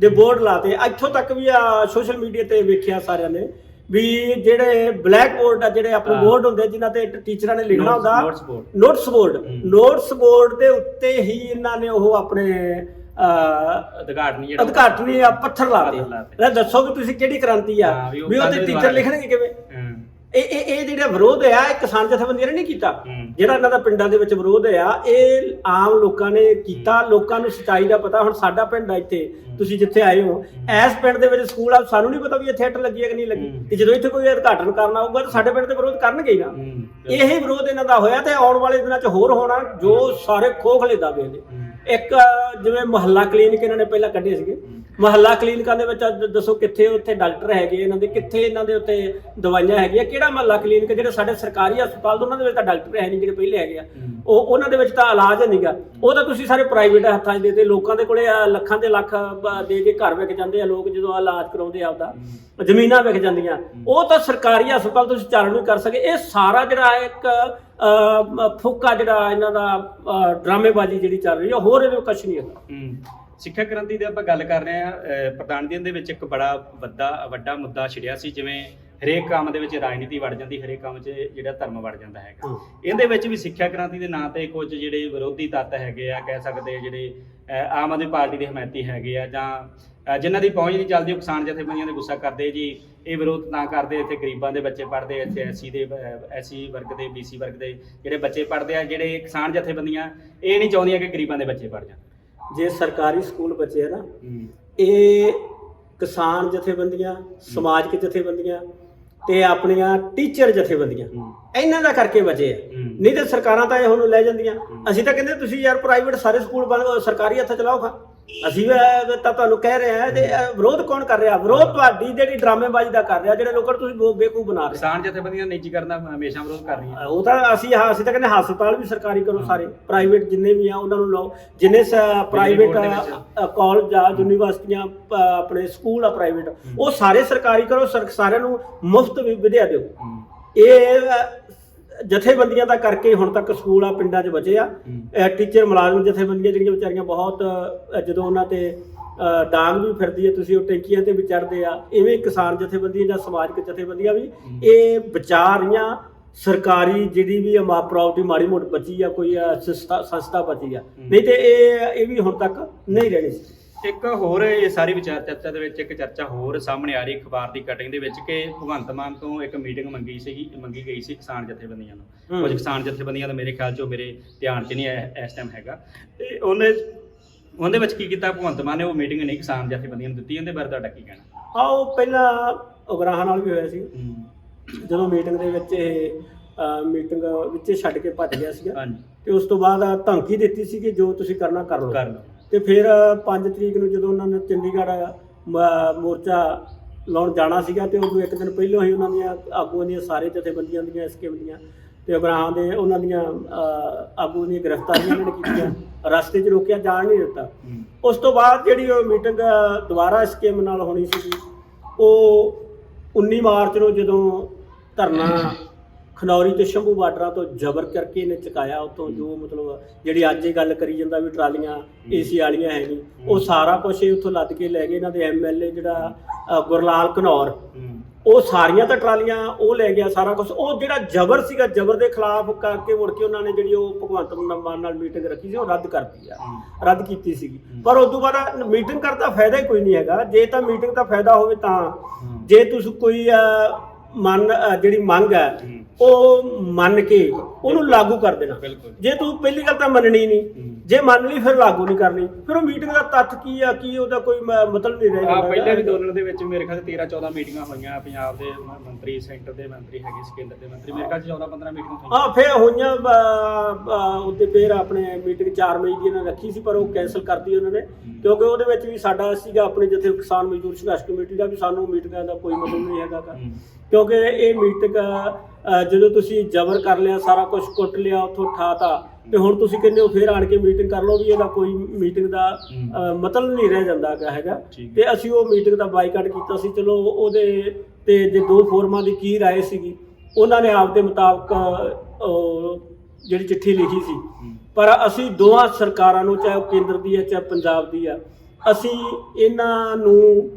ਦੇ ਬੋਰਡ ਲਾਤੇ ਇੱਥੋਂ ਤੱਕ ਵੀ ਆ ਸੋਸ਼ਲ ਮੀਡੀਆ ਤੇ ਵੇਖਿਆ ਸਾਰਿਆਂ ਨੇ ਵੀ ਜਿਹੜੇ ਬਲੈਕ ਬੋਰਡ ਆ ਜਿਹੜੇ ਆਪਣੇ। ਬੋਰਡ ਹੁੰਦੇ ਜਿਨ੍ਹਾਂ ਤੇ ਟੀਚਰਾਂ ਨੇ ਲਿਖਣਾ ਹੁੰਦਾ। Notes board. ਨੋਟਸ ਬੋਰਡ ਦੇ ਉੱਤੇ ਹੀ ਇਹਨਾਂ ਨੇ ਉਹ ਆਪਣੇ ਉਦਘਾਟਨੀ ਜਿਹੜਾ ਉਦਘਾਟਨੀ ਆ ਪੱਥਰ ਲਾਤੇ। ਲੈ ਦੱਸੋ ਵੀ ਤੁਸੀਂ ਕਿਹੜੀ ਕ੍ਰਾਂਤੀ ਆ? ਹਾਂ, ਵੀ ਉਹ ਉਹਦੇ ਟੀਚਰ ਲਿਖਣਗੇ ਕਿਵੇਂ? ਹੂੰ। ਇਹ ਇਹ ਇਹ ਜਿਹੜਾ ਵਿਰੋਧ ਆ ਇਹ ਕਿਸਾਨ ਜਥੇਬੰਦੀਆਂ ਨੇ ਨਹੀਂ ਕੀਤਾ। ਹੂੰ। ਜਿਹੜਾ ਇਹਨਾਂ ਦਾ ਪਿੰਡਾਂ ਦੇ ਵਿੱਚ ਵਿਰੋਧ ਆ ਇਹ ਆਮ ਲੋਕਾਂ ਨੇ ਕੀਤਾ। ਲੋਕਾਂ ਨੂੰ ਸਚਾਈ ਦਾ ਪਤਾ ਹੁਣ ਸਾਡਾ ਪਿੰਡ ਆ ਇੱਥੇ ਤੁਸੀਂ ਜਿੱਥੇ ਆਏ ਹੋ। ਐਸ ਪਿੰਡ ਦੇ ਵਿੱਚ ਸਕੂਲ ਆ ਸਾਨੂੰ ਨਹੀਂ ਪਤਾ ਵੀ ਇੱਥੇ ਹੱਟ ਲੱਗੀ ਹੈ ਕਿ ਨਹੀਂ ਲੱਗੀ। ਹੂੰ। ਤੇ ਜਦੋਂ ਇੱਥੇ ਕੋਈ ਉਦਘਾਟਨ ਕਰਨਾ ਹੋਊਗਾ ਤਾਂ ਸਾਡੇ ਪਿੰਡ ਦੇ ਵਿਰੋਧ ਕਰਨਗੇ ਹੀ ਨਾ। ਹੂੰ। ਇਹ ਵਿਰੋਧ ਇਹਨਾਂ ਦਾ ਹੋਇਆ ਤੇ ਆਉਣ ਵਾਲੇ ਦਿਨਾਂ 'ਚ ਹੋਰ ਹੋਣਾ ਜੋ ਸਾਰੇ ਖੋਖਲੇ ਦਾਅਵੇ ਨੇ। ਇੱਕ ਜਿਵੇਂ ਮੁਹੱਲਾ ਕਲੀਨਿਕ ਇਹਨਾਂ ਨੇ ਪਹਿਲਾਂ ਕੱਢੇ ਸੀਗੇ। ਮਹੱਲਾ ਕਲੀਨਿਕਾਂ ਦੇ ਵਿੱਚ ਅੱਜ ਦੱਸੋ ਕਿੱਥੇ ਉੱਥੇ ਡਾਕਟਰ ਹੈਗੇ ਇਹਨਾਂ ਦੇ ਕਿੱਥੇ ਇਹਨਾਂ ਦੇ ਉੱਤੇ ਦਵਾਈਆਂ ਹੈਗੀਆਂ ਕਿਹੜਾ ਮਹੱਲਾ ਕਲੀਨਿਕ ਜਿਹੜੇ ਸਾਡੇ ਸਰਕਾਰੀ ਹਸਪਤਾਲ ਤੋਂ ਉਹਨਾਂ ਦੇ ਵਿੱਚ ਤਾਂ ਡਾਕਟਰ ਹੈ ਨਹੀਂ ਜਿਹੜੇ ਪਹਿਲੇ ਹੈਗੇ ਆ। ਹੂੰ। ਉਹ ਉਹਨਾਂ ਦੇ ਵਿੱਚ ਤਾਂ ਇਲਾਜ ਨਹੀਂਗਾ ਉਹ ਤਾਂ ਤੁਸੀਂ ਸਾਰੇ ਪ੍ਰਾਈਵੇਟ ਹੱਥਾਂ 'ਚ ਦੇਤੇ ਲੋਕਾਂ ਦੇ ਕੋਲੇ ਲੱਖਾਂ ਦੇ ਲੱਖ ਦੇ ਕੇ ਘਰ ਵਿਕ ਜਾਂਦੇ ਆ ਲੋਕ ਜਦੋਂ ਇਲਾਜ ਕਰਾਉਂਦੇ ਆ ਆਪਦਾ। ਜ਼ਮੀਨਾਂ ਵਿਕ ਜਾਂਦੀਆਂ। ਉਹ ਤਾਂ ਸਰਕਾਰੀ ਹਸਪਤਾਲ ਤੁਸੀਂ ਚਾਲੂ ਨਹੀਂ ਕਰ ਸਕੇ। ਇਹ ਸਾਰਾ ਜਿਹੜਾ ਇੱਕ ਫੋਕਾ ਜਿਹੜਾ ਇਹਨਾਂ ਦਾ ਡਰਾਮੇਬਾਜ਼ੀ ਜਿਹੜੀ ਚੱਲ ਰਹੀ ਹੈ ਹੋਰ ਇਹਦੇ ਕੁਛ ਨਹੀਂ ਹੈਗਾ। ਹੂੰ। ਸਿੱਖਿਆ ਕ੍ਰਾਂਤੀ ਦੀ ਆਪਾਂ ਗੱਲ ਕਰ ਰਹੇ ਅਹ ਪ੍ਰਧਾਨ ਜੀ ਦੇ ਵਿੱਚ ਇੱਕ ਬੜਾ ਵੱਡਾ ਵੱਡਾ ਮੁੱਦਾ ਛਿੜਿਆ ਸੀ ਜਿਵੇਂ ਹਰੇਕ ਕੰਮ ਦੇ ਵਿੱਚ ਰਾਜਨੀਤੀ ਵੜ ਜਾਂਦੀ ਹਰੇਕ ਕੰਮ 'ਚ ਜਿਹੜਾ ਧਰਮ ਵੜ ਜਾਂਦਾ ਹੈਗਾ। ਇਹਦੇ ਵਿੱਚ ਵੀ ਸਿੱਖਿਆ ਕ੍ਰਾਂਤੀ ਦੇ ਨਾਂ ਤੇ ਕੁਝ ਜਿਹੜੇ ਵਿਰੋਧੀ ਤੱਤ ਹੈਗੇ ਆ ਕਹਿ ਸਕਦੇ ਜਿਹੜੇ ਆਮ ਆਦਮੀ ਪਾਰਟੀ ਦੇ ਹਮਾਇਤੀ ਹੈਗੇ ਆ ਜਾਂ ਜਿਨ੍ਹਾਂ ਦੀ ਪਹੁੰਚ ਨਹੀਂ ਚੱਲਦੀ ਉਹ ਕਿਸਾਨ ਜਥੇਬੰਦੀਆਂ ਦੇ ਗੁੱਸਾ ਕਰਦੇ ਜੀ ਇਹ ਵਿਰੋਧ ਨਾ ਕਰਦੇ ਇੱਥੇ ਗਰੀਬਾਂ ਦੇ ਬੱਚੇ ਪੜ੍ਹਦੇ ਇੱਥੇ ਐਸਸੀ ਦੇ ਐਸਸੀ ਵਰਗ ਦੇ ਬੀਸੀ ਵਰਗ ਦੇ ਜਿਹੜੇ ਬੱਚੇ ਪੜ੍ਹਦੇ ਆ ਜਿਹੜੇ ਕਿਸਾਨ ਜਥੇਬੰਦੀਆਂ ਇਹ ਨਹੀਂ ਚਾਹੁੰਦੀਆਂ ਕਿ ਗਰੀਬਾਂ ਦੇ ਬੱਚੇ ਪੜ੍ਹ ਜਾਣ ਜੇ ਸਰਕਾਰੀ ਸਕੂਲ ਬਚੇ ਆ ਨਾ ਇਹ ਕਿਸਾਨ ਜਥੇਬੰਦੀਆਂ ਸਮਾਜਿਕ ਜਥੇਬੰਦੀਆਂ ਤੇ ਆਪਣੀਆਂ ਟੀਚਰ ਜਥੇਬੰਦੀਆਂ। ਇਹਨਾਂ ਦਾ ਕਰਕੇ ਬਚੇ ਆ। ਨਹੀਂ ਤੇ ਸਰਕਾਰਾਂ ਤਾਂ ਇਹ ਹੁਣ ਲੈ ਜਾਂਦੀਆਂ। ਅਸੀਂ ਤਾਂ ਕਹਿੰਦੇ ਤੁਸੀਂ ਯਾਰ ਪ੍ਰਾਈਵੇਟ ਸਾਰੇ ਸਕੂਲ ਬੰਦ ਸਰਕਾਰੀ ਹੱਥ ਚਲਾਓ ਖਾ। ਅਸੀਂ ਵੀ ਇਹ ਤਾਂ ਤੁਹਾਨੂੰ ਕਹਿ ਰਹੇ ਹਾਂ ਤੇ ਇਹ ਵਿਰੋਧ ਕੌਣ ਕਰ ਰਿਹਾ? ਵਿਰੋਧ ਤੁਹਾਡੀ ਜਿਹੜੀ ਡਰਾਮੇਬਾਜ਼ੀ ਦਾ ਕਰ ਰਿਹਾ ਜਿਹੜੇ ਲੋਕਾਂ ਨੂੰ ਤੁਸੀਂ ਬੇ- ਬੇਵਕੂਫ ਬਣਾ ਰਹੇ ਕਿਸਾਨ ਜਥੇਬੰਦੀਆਂ ਨਿੱਜੀਕਰਨ ਦਾ ਹਮੇਸ਼ਾ ਵਿਰੋਧ ਕਰ ਰਹੀਆਂ। ਉਹ ਤਾਂ ਅਸੀਂ ਹਾਂ ਅਸੀਂ ਤਾਂ ਕਹਿੰਦੇ ਹਸਪਤਾਲ ਵੀ ਸਰਕਾਰੀ ਕਰੋ ਸਾਰੇ। ਪ੍ਰਾਈਵੇਟ ਜਿੰਨੇ ਵੀ ਆ ਉਹਨਾਂ ਨੂੰ ਲਾਓ। ਜਿੰਨੇ ਪ੍ਰਾਈਵੇਟ board ਦੇ ਵਿੱਚ। ਕਾਲਜ ਆ ਯੂਨੀਵਰਸਿਟੀਆਂ ਪ- ਆਪਣੇ ਸਕੂਲ ਆ ਪ੍ਰਾਈਵੇਟ ਉਹ ਸਾਰੇ ਸਰਕਾਰੀ ਕਰੋ ਸਰ- ਸਾਰਿਆਂ ਨੂੰ ਮੁਫਤ ਵਿਦਿਆ ਦਿਓ। ਇਹ ਅ, ਜਥੇਬੰਦੀਆਂ ਦਾ ਕਰਕੇ ਹੁਣ ਤੱਕ ਸਕੂਲ ਆ ਪਿੰਡਾਂ 'ਚ ਬਚੇ ਆ। ਟੀਚਰ ਮੁਲਾਜ਼ਮ ਜਥੇਬੰਦੀਆਂ ਜਿਹੜੀਆਂ ਵਿਚਾਰੀਆਂ ਬਹੁਤ ਜਦੋਂ ਉਹਨਾਂ ਤੇ ਅ, ਡਾਂਗ ਵੀ ਫਿਰਦੀ ਹੈ ਤੁਸੀਂ ਉਹ ਟੈਂਕੀਆਂ ਤੇ ਵੀ ਚੜਦੇ ਆ ਇਵੇਂ ਕਿਸਾਨ ਜਥੇਬੰਦੀਆਂ ਜਾਂ ਸਮਾਜਿਕ ਜਥੇਬੰਦੀਆਂ ਵੀ ਇਹ ਵਿਚਾਰ ਰਹੀਆਂ ਸਰਕਾਰੀ ਜਿਹੜੀ ਵੀ ਆ ਮਾ ਪ੍ਰਾਪਰਟੀ ਮਾੜੀ ਮੋਟ ਬਚੀ ਆ ਕੋਈ ਸੰਸਥਾ ਸੰਸਥਾ ਬਚੀ ਆ। ਨਹੀਂ ਤੇ ਇਹ ਇਹ ਵੀ ਹੁਣ ਤੱਕ ਨਹੀਂ ਰਹਿਣੀ। ਸੀ ਇੱਕ ਹੋਰ ਇਹ ਸਾਰੀ ਵਿਚਾਰ ਚਰਚਾ ਦੇ ਵਿੱਚ ਇੱਕ ਚਰਚਾ ਹੋਰ ਸਾਹਮਣੇ ਆ ਰਹੀ ਅਖਬਾਰ ਦੀ ਕਟਿੰਗ ਦੇ ਵਿੱਚ ਕਿ ਭਗਵੰਤ ਮਾਨ ਤੋਂ ਇੱਕ ਮੀਟਿੰਗ ਮੰਗੀ ਸੀਗੀ ਮੰਗੀ ਗਈ ਸੀ ਕਿਸਾਨ ਜਥੇਬੰਦੀਆਂ ਨੂੰ। ਕੁਝ ਕਿਸਾਨ ਜਥੇਬੰਦੀਆਂ ਦਾ ਮੇਰੇ ਖਿਆਲ 'ਚ ਉਹ ਮੇਰੇ ਧਿਆਨ 'ਚ ਨਹੀਂ ਇਸ ਟਾਈਮ ਹੈਗਾ। ਤੇ ਉਹਨੇ ਉਹਦੇ ਵਿੱਚ ਕੀ ਕੀਤਾ ਭਗਵੰਤ ਮਾਨ ਨੇ? ਉਹ ਮੀਟਿੰਗ ਨਹੀਂ ਕਿਸਾਨ ਜਥੇਬੰਦੀਆਂ ਨੂੰ ਦਿੱਤੀ ਇਹਦੇ ਬਾਰੇ ਤੁਹਾਡਾ ਕੀ ਕਹਿਣਾ? ਆਓ ਪਹਿਲਾਂ ਉਗਰਾਹਾਂ ਨਾਲ ਵੀ ਹੋਇਆ ਸੀ। ਜਦੋਂ ਮੀਟਿੰਗ ਦੇ ਵਿੱਚ ਇਹ ਮੀਟਿੰਗ ਵਿੱਚੇ ਛੱਡ ਕੇ ਭੱਜ ਗਿਆ ਸੀਗਾ। ਹਾਂਜੀ। ਤੇ ਉਸ ਤੋਂ ਬਾਅਦ ਧਮਕੀ ਦਿੱਤੀ ਸੀ ਕਿ ਜੋ ਤੁਸੀਂ ਕਰਨਾ ਕਰ ਲਓ। ਕਰ ਲਓ। ਤੇ ਫਿਰ 5 ਤਰੀਕ ਨੂੰ ਜਦੋਂ ਉਹਨਾਂ ਨੇ ਚੰਡੀਗੜ੍ਹ ਮ- ਮੋਰਚਾ ਲਾਉਣ ਜਾਣਾ ਸੀਗਾ ਤੇ ਉਦੋਂ ਇੱਕ ਦਿਨ ਪਹਿਲਾਂ ਹੀ ਉਹਨਾਂ ਦੀਆਂ ਆਗੂਆਂ ਦੀਆਂ ਸਾਰੇ ਜਥੇਬੰਦੀਆਂ ਦੀਆਂ ਸਕੀਮ ਦੀਆਂ ਤੇ ਉਗਰਾਹਾਂ ਦੇ ਉਹਨਾਂ ਦੀਆਂ ਅ, ਆਗੂ ਦੀਆਂ ਗ੍ਰਿਫਤਾਰੀਆਂ ਇਹਨਾਂ ਨੇ ਕੀਤੀਆਂ ਰਸਤੇ 'ਚ ਰੋਕਿਆ ਜਾਣ ਨਹੀਂ ਦਿੱਤਾ। ਹੂੰ। ਉਸ ਤੋਂ ਬਾਅਦ ਜਿਹੜੀ ਉਹ ਮੀਟਿੰਗ ਦੁਬਾਰਾ ਸਕੀਮ ਨਾਲ ਹੋਣੀ ਸੀ ਉਹ 19 ਮਾਰਚ ਨੂੰ ਜਦੋਂ ਧਰਨਾ ਖਨੌਰੀ ਤੇ ਸ਼ੰਭੂ ਬਾਰਡਰਾਂ ਤੋਂ ਜ਼ਬਰ ਕਰਕੇ ਇਹਨੇ ਚੁਕਾਇਆ ਉਤੋਂ ਜੋ ਮਤਲਬ ਜਿਹੜੀ ਅੱਜ ਇਹ ਗੱਲ ਕਰੀ ਜਾਂਦਾ ਵੀ ਟਰਾਲੀਆਂ ਏਸੀ ਵਾਲੀਆਂ ਹੈ ਨਹੀਂ। ਉਹ ਸਾਰਾ ਕੁਝ ਇਹ ਉੱਥੋਂ ਲੱਦ ਕੇ ਲੈ ਗਏ ਇਹਨਾਂ ਦੇ ਐਮਐਲਏ ਜਿਹੜਾ ਅ, ਗੁਰਲਾਲ ਘਨੌਰ ਉਹ ਸਾਰੀਆਂ ਤਾਂ ਟਰਾਲੀਆਂ ਉਹ ਲੈ ਗਿਆ ਸਾਰਾ ਕੁਝ ਉਹ ਜਿਹੜਾ ਜ਼ਬਰ ਸੀਗਾ ਜ਼ਬਰ ਦੇ ਖਿਲਾਫ ਕਰਕੇ ਮੁੜ ਕੇ ਉਹਨਾਂ ਨੇ ਜਿਹੜੀ ਉਹ ਭਗਵੰਤ ਮਾਨ ਨਾਲ ਮੀਟਿੰਗ ਰੱਖੀ ਸੀ ਉਹ ਰੱਦ ਕਰਤੀ ਆ। ਰੱਦ ਕੀਤੀ ਸੀਗੀ। ਪਰ ਉਸ ਤੋਂ ਬਾਅਦ ਮੀਟਿੰਗ ਕਰਦਾ ਫਾਇਦਾ ਹੀ ਕੋਈ ਨਹੀਂ ਹੈਗਾ। ਜੇ ਤਾਂ ਮੀਟਿੰਗ ਦਾ ਫਾਇਦਾ ਹੋਵੇ ਤਾਂ। ਜੇ ਤੁਸੀਂ ਕੋਈ ਮਨ ਜਿਹੜੀ ਮੰਗ ਹੈ ਉਹ ਮੰਨ ਕੇ ਉਹਨੂੰ ਲਾਗੂ ਕਰ ਦੇਣਾ। ਜੇ। ਤੂੰ ਪਹਿਲੀ ਗੱਲ ਤਾਂ ਮੰਨਣੀ ਨਹੀਂ। ਜੇ ਮੰਨ ਲਈ ਫਿਰ ਲਾਗੂ ਨਹੀਂ ਕਰਨੀ ਫਿਰ ਉਹ ਮੀਟਿੰਗ ਦਾ ਤੱਥ ਕੀ ਆ ਕੀ ਉਹਦਾ ਕੋਈ ਮ- ਮਤਲਬ ਨਹੀਂ ਰਹਿ ਆ ਜਾਂਦਾ। ਪਹਿਲੇ ਵੀ ਦੋਨਾਂ ਦੇ ਵਿੱਚ ਮੇਰੇ ਖਿਆਲ 13 14 ਮੀਟਿੰਗਾਂ ਹੋਈਆਂ ਪੰਜਾਬ ਦੇ ਮ- ਮੰਤਰੀ ਸੈਂਟਰ ਦੇ ਮੰਤਰੀ ਹੈਗੇ ਸੀ ਕੇਂਦਰ ਦੇ ਮੰਤਰੀ ਮੇਰੇ ਖਿਆਲ 14 15 ਮੀਟਿੰਗਾਂ ਹੋਈਆਂ। ਹਾਂ ਫਿਰ ਹੋਈਆਂ ਅਹ, ਅਹ, ਉੱਤੇ ਫਿਰ ਆਪਣੇ ਮੀਟਿੰਗ 4 ਮਈ ਦੀ ਇਹਨਾਂ ਨੇ ਰੱਖੀ ਸੀ ਪਰ ਉਹ ਕੈਨਸਲ ਕਰਤੀ ਉਹਨਾਂ ਨੇ। ਕਿਉਂਕਿ ਉਹਦੇ ਵਿੱਚ ਵੀ ਸਾਡਾ ਸੀਗਾ ਆਪਣੇ ਜਿੱਥੇ ਕਿਸਾਨ ਮਜ਼ਦੂਰ ਸੰਘਰਸ਼ ਕਮੇਟੀ ਦਾ ਵੀ ਸਾਨੂੰ ਮੀਟਿੰਗਾਂ ਦਾ ਕੋਈ ਮਤਲਬ ਨਹੀਂ ਹੈਗਾ ਗਾ। ਕਿਉਂਕਿ ਇਹ ਮੀਟਿੰਗ ਅਹ, ਜਦੋਂ ਤੁਸੀਂ ਜ਼ਬਰ ਕਰ ਲਿਆ ਸਾਰਾ ਕੁਝ ਕੁੱਟ ਲਿਆ ਉੱਥੋਂ ਠਾਤਾ ਤੇ ਹੁਣ ਤੁਸੀਂ ਕਹਿੰਦੇ ਹੋ ਫੇਰ ਆਣ ਕੇ ਮੀਟਿੰਗ ਕਰ ਲਓ ਵੀ ਇਹਦਾ ਕੋਈ ਮੀਟਿੰਗ ਦਾ ਮਤਲਬ ਨਹੀਂ ਰਹਿ ਜਾਂਦਾ ਹੈਗਾ ਠੀਕ ਤੇ ਅਸੀਂ ਉਹ ਮੀਟਿੰਗ ਦਾ ਬਾਈਕਾਟ ਕੀਤਾ ਸੀ ਚਲੋ ਉਹਦੇ ਤੇ ਜੇ ਦੋ ਫੋਰਮਾਂ ਦੀ ਕੀ ਰਾਏ ਸੀਗੀ ਉਹਨਾਂ ਨੇ ਆਪਦੇ ਮੁਤਾਬਕ ਜਿਹੜੀ ਚਿੱਠੀ ਲਿਖੀ ਸੀ। ਪਰ ਅਸੀਂ ਦੋਹਾਂ ਸਰਕਾਰਾਂ ਨੂੰ ਚਾਹੇ ਉਹ ਕੇਂਦਰ ਦੀ ਹੈ ਚਾਹੇ ਪੰਜਾਬ ਦੀ ਆ ਅਸੀਂ ਇਹਨਾਂ ਨੂੰ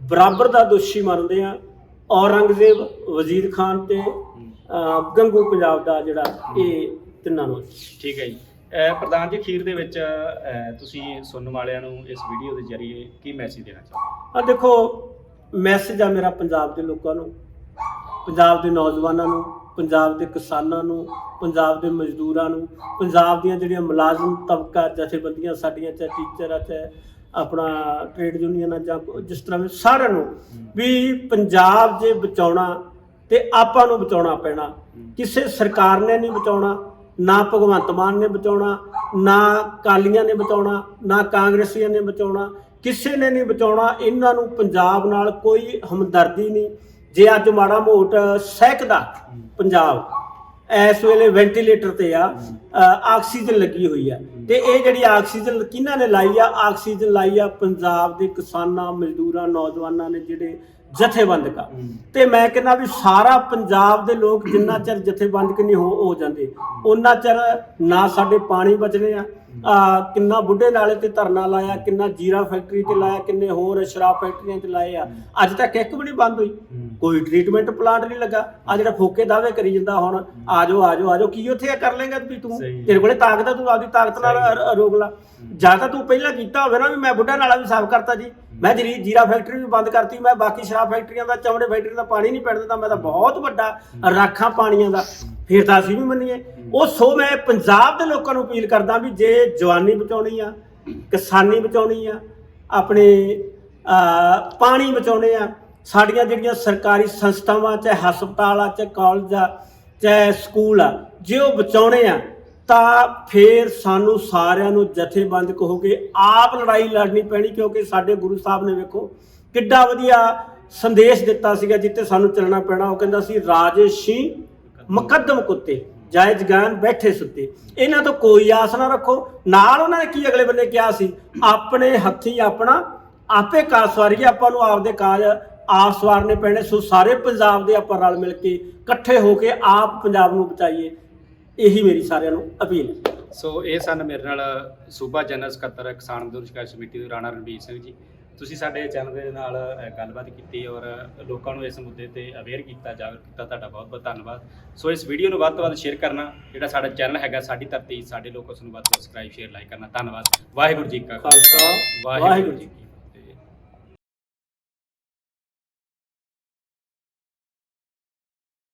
ਬਰਾਬਰ ਦਾ ਦੋਸ਼ੀ ਮੰਨਦੇ ਆ ਔਰੰਗਜ਼ੇਬ ਵਜ਼ੀਰ ਖਾਨ ਤੇ ਗੰਗੂ ਪੰਜਾਬ ਦਾ ਜਿਹੜਾ ਇਹ ਤਿੰਨਾਂ ਨੂੰ। ਠੀਕ ਹੈ ਜੀ। ਅਹ ਪ੍ਰਧਾਨ ਜੀ ਖੀਰ ਦੇ ਵਿੱਚ ਅਹ ਤੁਸੀਂ ਸੁਣਨ ਵਾਲਿਆਂ ਨੂੰ ਇਸ ਵੀਡੀਓ ਦੇ ਜ਼ਰੀਏ ਕੀ ਮੈਸੇਜ ਦੇਣਾ ਚਾਹੋਗੇ? ਆ ਦੇਖੋ ਮੈਸੇਜ ਆ ਮੇਰਾ ਪੰਜਾਬ ਦੇ ਲੋਕਾਂ ਨੂੰ ਪੰਜਾਬ ਦੇ ਨੌਜਵਾਨਾਂ ਨੂੰ ਪੰਜਾਬ ਦੇ ਕਿਸਾਨਾਂ ਨੂੰ ਪੰਜਾਬ ਦੇ ਮਜ਼ਦੂਰਾਂ ਨੂੰ ਪੰਜਾਬ ਦੀਆਂ ਜਿਹੜੀਆਂ ਮੁਲਾਜ਼ਮ ਤਬਕਾ ਜਥੇਬੰਦੀਆਂ ਸਾਡੀਆਂ ਚਾਹੇ ਟੀਚਰ ਆ ਚਾਹੇ ਆਪਣਾ ਟ੍ਰੇਡ ਯੂਨੀਅਨ ਜਾਂ ਜਿਸ ਤਰ੍ਹਾਂ ਵੀ ਸਾਰਿਆਂ ਨੂੰ ਵੀ ਪੰਜਾਬ ਜੇ ਬਚਾਉਣਾ ਤੇ ਆਪਾਂ ਨੂੰ ਬਚਾਉਣਾ ਪੈਣਾ। ਕਿਸੇ ਸਰਕਾਰ ਨੇ ਨਹੀਂ ਬਚਾਉਣਾ ਨਾ ਭਗਵੰਤ ਮਾਨ ਨੇ ਬਚਾਉਣਾ ਨਾ ਕਾਲੀਆਂ ਨੇ ਬਚਾਉਣਾ ਨਾ ਕਾਂਗਰਸੀਆਂ ਨੇ ਬਚਾਉਣਾ ਕਿਸੇ ਨੇ ਨਹੀਂ ਬਚਾਉਣਾ ਇਹਨਾਂ ਨੂੰ ਪੰਜਾਬ ਨਾਲ ਕੋਈ ਹਮਦਰਦੀ ਨਹੀਂ। ਜੇ ਅੱਜ ਮਾੜਾ ਮੋਟ ਸਹਿਕਦਾ ਪੰਜਾਬ ਇਸ ਵੇਲੇ ਵੈਂਟੀਲੇਟਰ ਤੇ ਆ ਆਕਸੀਜਨ ਲੱਗੀ ਹੋਈ ਆ। ਤੇ ਇਹ ਜਿਹੜੀ ਆਕਸੀਜਨ ਕਿਹਨਾਂ ਨੇ ਲਾਈ ਆ? ਆਕਸੀਜਨ ਲਾਈ ਆ ਪੰਜਾਬ ਦੇ ਕਿਸਾਨਾਂ ਮਜ਼ਦੂਰਾਂ ਨੌਜਵਾਨਾਂ ਨੇ ਜਿਹੜੇ ਜਥੇਬੰਦਕਾਂ ਤੇ ਮੈਂ ਕਹਿੰਦਾ ਵੀ ਸਾਰਾ ਪੰਜਾਬ ਦੇ ਲੋਕ ਜਿੰਨਾ ਚਿਰ ਜਥੇਬੰਦਕ ਨਹੀਂ ਹੋ ਜਾਂਦੇ ਉਹਨਾਂ ਚਿਰ ਨਾ ਸਾਡੇ ਪਾਣੀ ਬਚਣੇ ਆ ਆ ਕਿੰਨਾ ਬੁੱਢੇ ਨਾਲੇ ਤੇ ਧਰਨਾ ਲਾਇਆ ਕਿੰਨਾ ਜੀਰਾ ਫੈਕਟਰੀ ਤੇ ਲਾਇਆ ਕਿੰਨੇ ਹੋਰ ਸ਼ਰਾਬ ਫੈਕਟਰੀਆਂ ਤੇ ਲਾਏ ਆ। ਅੱਜ ਤੱਕ ਇੱਕ ਵੀ ਨਹੀਂ ਬੰਦ ਹੋਈ। ਕੋਈ ਟ੍ਰੀਟਮੈਂਟ ਪਲਾਂਟ ਨਹੀਂ ਲੱਗਾ। ਆ ਜਿਹੜਾ ਫੋਕੇ ਦਾਅਵੇ ਕਰੀ ਜਾਂਦਾ ਹੁਣ ਆਜੋ ਆਜੋ ਆਜੋ। ਕੀ ਉੱਥੇ ਕਰ ਲੇਗਾ ਵੀ ਤੂੰ। ਤੇਰੇ ਕੋਲੇ ਤਾਕਤ ਆ ਤੂੰ ਆਪਦੀ ਤਾਕਤ ਨਾਲ ਰੋਕ ਲਾ। ਜਾਂ ਤਾਂ ਤੂੰ ਪਹਿਲਾਂ ਕੀਤਾ ਹੋਵੇ ਨਾ ਵੀ ਮੈਂ ਬੁੱਢਾ ਨਾਲਾ ਵੀ ਸਾਫ਼ ਕਰਤਾ ਜੀ। ਮੈਂ ਜਰੀ ਜੀਰਾ ਫੈਕਟਰੀ ਵੀ ਬੰਦ ਕਰਤੀ, ਮੈਂ ਬਾਕੀ ਸ਼ਰਾਬ ਫੈਕਟਰੀਆਂ ਦਾ, ਚਮੜੇ ਫੈਕਟਰੀ ਦਾ ਪਾਣੀ ਨਹੀਂ ਪੈਣ ਦਿੰਦਾ ਮੈਂ ਤਾਂ ਬਹੁਤ ਵੱਡਾ ਰਾਖਾਂ ਪਾਣੀਆਂ ਦਾ। ਫਿਰ ਤਾਂ ਅਸੀਂ ਵੀ ਮੰਨੀਏ। ਉਹ ਸੋ ਮੈਂ ਪੰਜਾਬ ਦੇ ਲੋਕਾਂ ਨੂੰ ਅਪੀਲ ਕਰਦਾ ਵੀ ਜੇ ਜਵਾਨੀ ਬਚਾਉਣੀ ਆ, ਕਿਸਾਨੀ ਬਚਾਉਣੀ ਆ, ਆਪਣੇ ਪਾਣੀ ਬਚਾਉਣੇ ਆ, ਸਾਡੀਆਂ ਜਿਹੜੀਆਂ ਸਰਕਾਰੀ ਸੰਸਥਾਵਾਂ, ਚਾਹੇ ਹਸਪਤਾਲ ਆ, ਚਾਹੇ ਕਾਲਜ ਆ, ਚਾਹੇ ਸਕੂਲ ਆ, ਜੇ ਉਹ ਬਚਾਉਣੇ ਆ ਤਾਂ ਫੇਰ ਸਾਨੂੰ ਸਾਰਿਆਂ ਨੂੰ ਜਥੇਬੰਦ ਹੋ ਕੇ ਆਪ ਲੜਾਈ ਲੜਨੀ ਪੈਣੀ ਕਿਉਂਕਿ ਸਾਡੇ ਗੁਰੂ ਸਾਹਿਬ ਨੇ ਵੇਖੋ ਕਿੱਡਾ ਵਧੀਆ ਸੰਦੇਸ਼ ਦਿੱਤਾ ਸੀਗਾ ਜਿੱਤੇ ਸਾਨੂੰ ਚੱਲਣਾ ਪੈਣਾ। ਉਹ ਕਹਿੰਦਾ ਸੀ, ਰਾਜੇਸ਼ੀ ਮੁਕੱਦਮ ਕੁੱਤੇ, ਜਾਇਜ਼ ਗਾਨ ਬੈਠੇ ਸੁੱਤੇ। ਇਹਨਾਂ ਤੋਂ ਕੋਈ ਆਸ ਨਾ ਰੱਖੋ। ਨਾਲ ਉਹਨਾਂ ਨੇ ਕੀ ਅਗਲੇ ਬੰਨੇ ਕਿਹਾ ਸੀ, ਆਪਣੇ ਹੱਥੀਂ ਆਪਣਾ, ਆਪੇ ਕਾਰ ਸਵਾਰੀਏ, ਆਪਾਂ ਨੂੰ ਆਪਦੇ ਕਾਜ ਆਪ ਸਵਾਰਨੇ ਪੈਣੇ। ਸੋ ਸਾਰੇ ਪੰਜਾਬ ਦੇ ਆਪਾਂ ਰਲ ਮਿਲ ਕੇ ਇਕੱਠੇ ਹੋ ਕੇ ਆਪ ਪੰਜਾਬ ਨੂੰ ਬਚਾਈਏ। ਇਹੀ ਮੇਰੀ ਸਾਰਿਆਂ ਨੂੰ ਅਪੀਲ ਹੈ। ਸੋ ਇਹ ਸਨ ਮੇਰੇ ਨਾਲ ਸੂਬਾ ਜਨਰਲ ਸਕੱਤਰ ਕਿਸਾਨ ਮਜ਼ਦੂਰ ਸ਼ਿਕਾਇਤ ਸਮਿਤੀ ਦੇ ਰਾਣਾ ਰਣਬੀਰ ਸਿੰਘ ਜੀ। ਤੁਸੀਂ ਸਾਡੇ ਚੈਨਲ ਦੇ ਨਾਲ ਗੱਲਬਾਤ ਕੀਤੀ ਔਰ ਲੋਕਾਂ ਨੂੰ ਇਸ ਮੁੱਦੇ ਤੇ ਅਵੇਅਰ ਕੀਤਾ ਜਾਗਰੂਕ ਕੀਤਾ ਤੁਹਾਡਾ ਬਹੁਤ ਬਹੁਤ ਧੰਨਵਾਦ। ਸੋ ਇਸ ਵੀਡੀਓ ਨੂੰ ਵੱਧ ਤੋਂ ਵੱਧ ਸ਼ੇਅਰ ਕਰਨਾ ਜਿਹੜਾ ਸਾਡਾ ਚੈਨਲ ਹੈਗਾ ਸਾਡੀ ਧਰਤੀ ਸਾਡੇ ਲੋਕ ਉਸ ਨੂੰ ਵੱਧ ਸਬਸਕ੍ਰਾਈਬ ਸ਼ੇਅਰ ਲਾਈਕ ਕਰਨਾ। ਧੰਨਵਾਦ। ਵਾਹਿਗੁਰੂ ਜੀ ਕਾ ਖਾਲਸਾ, ਵਾਹਿਗੁਰੂ ਜੀ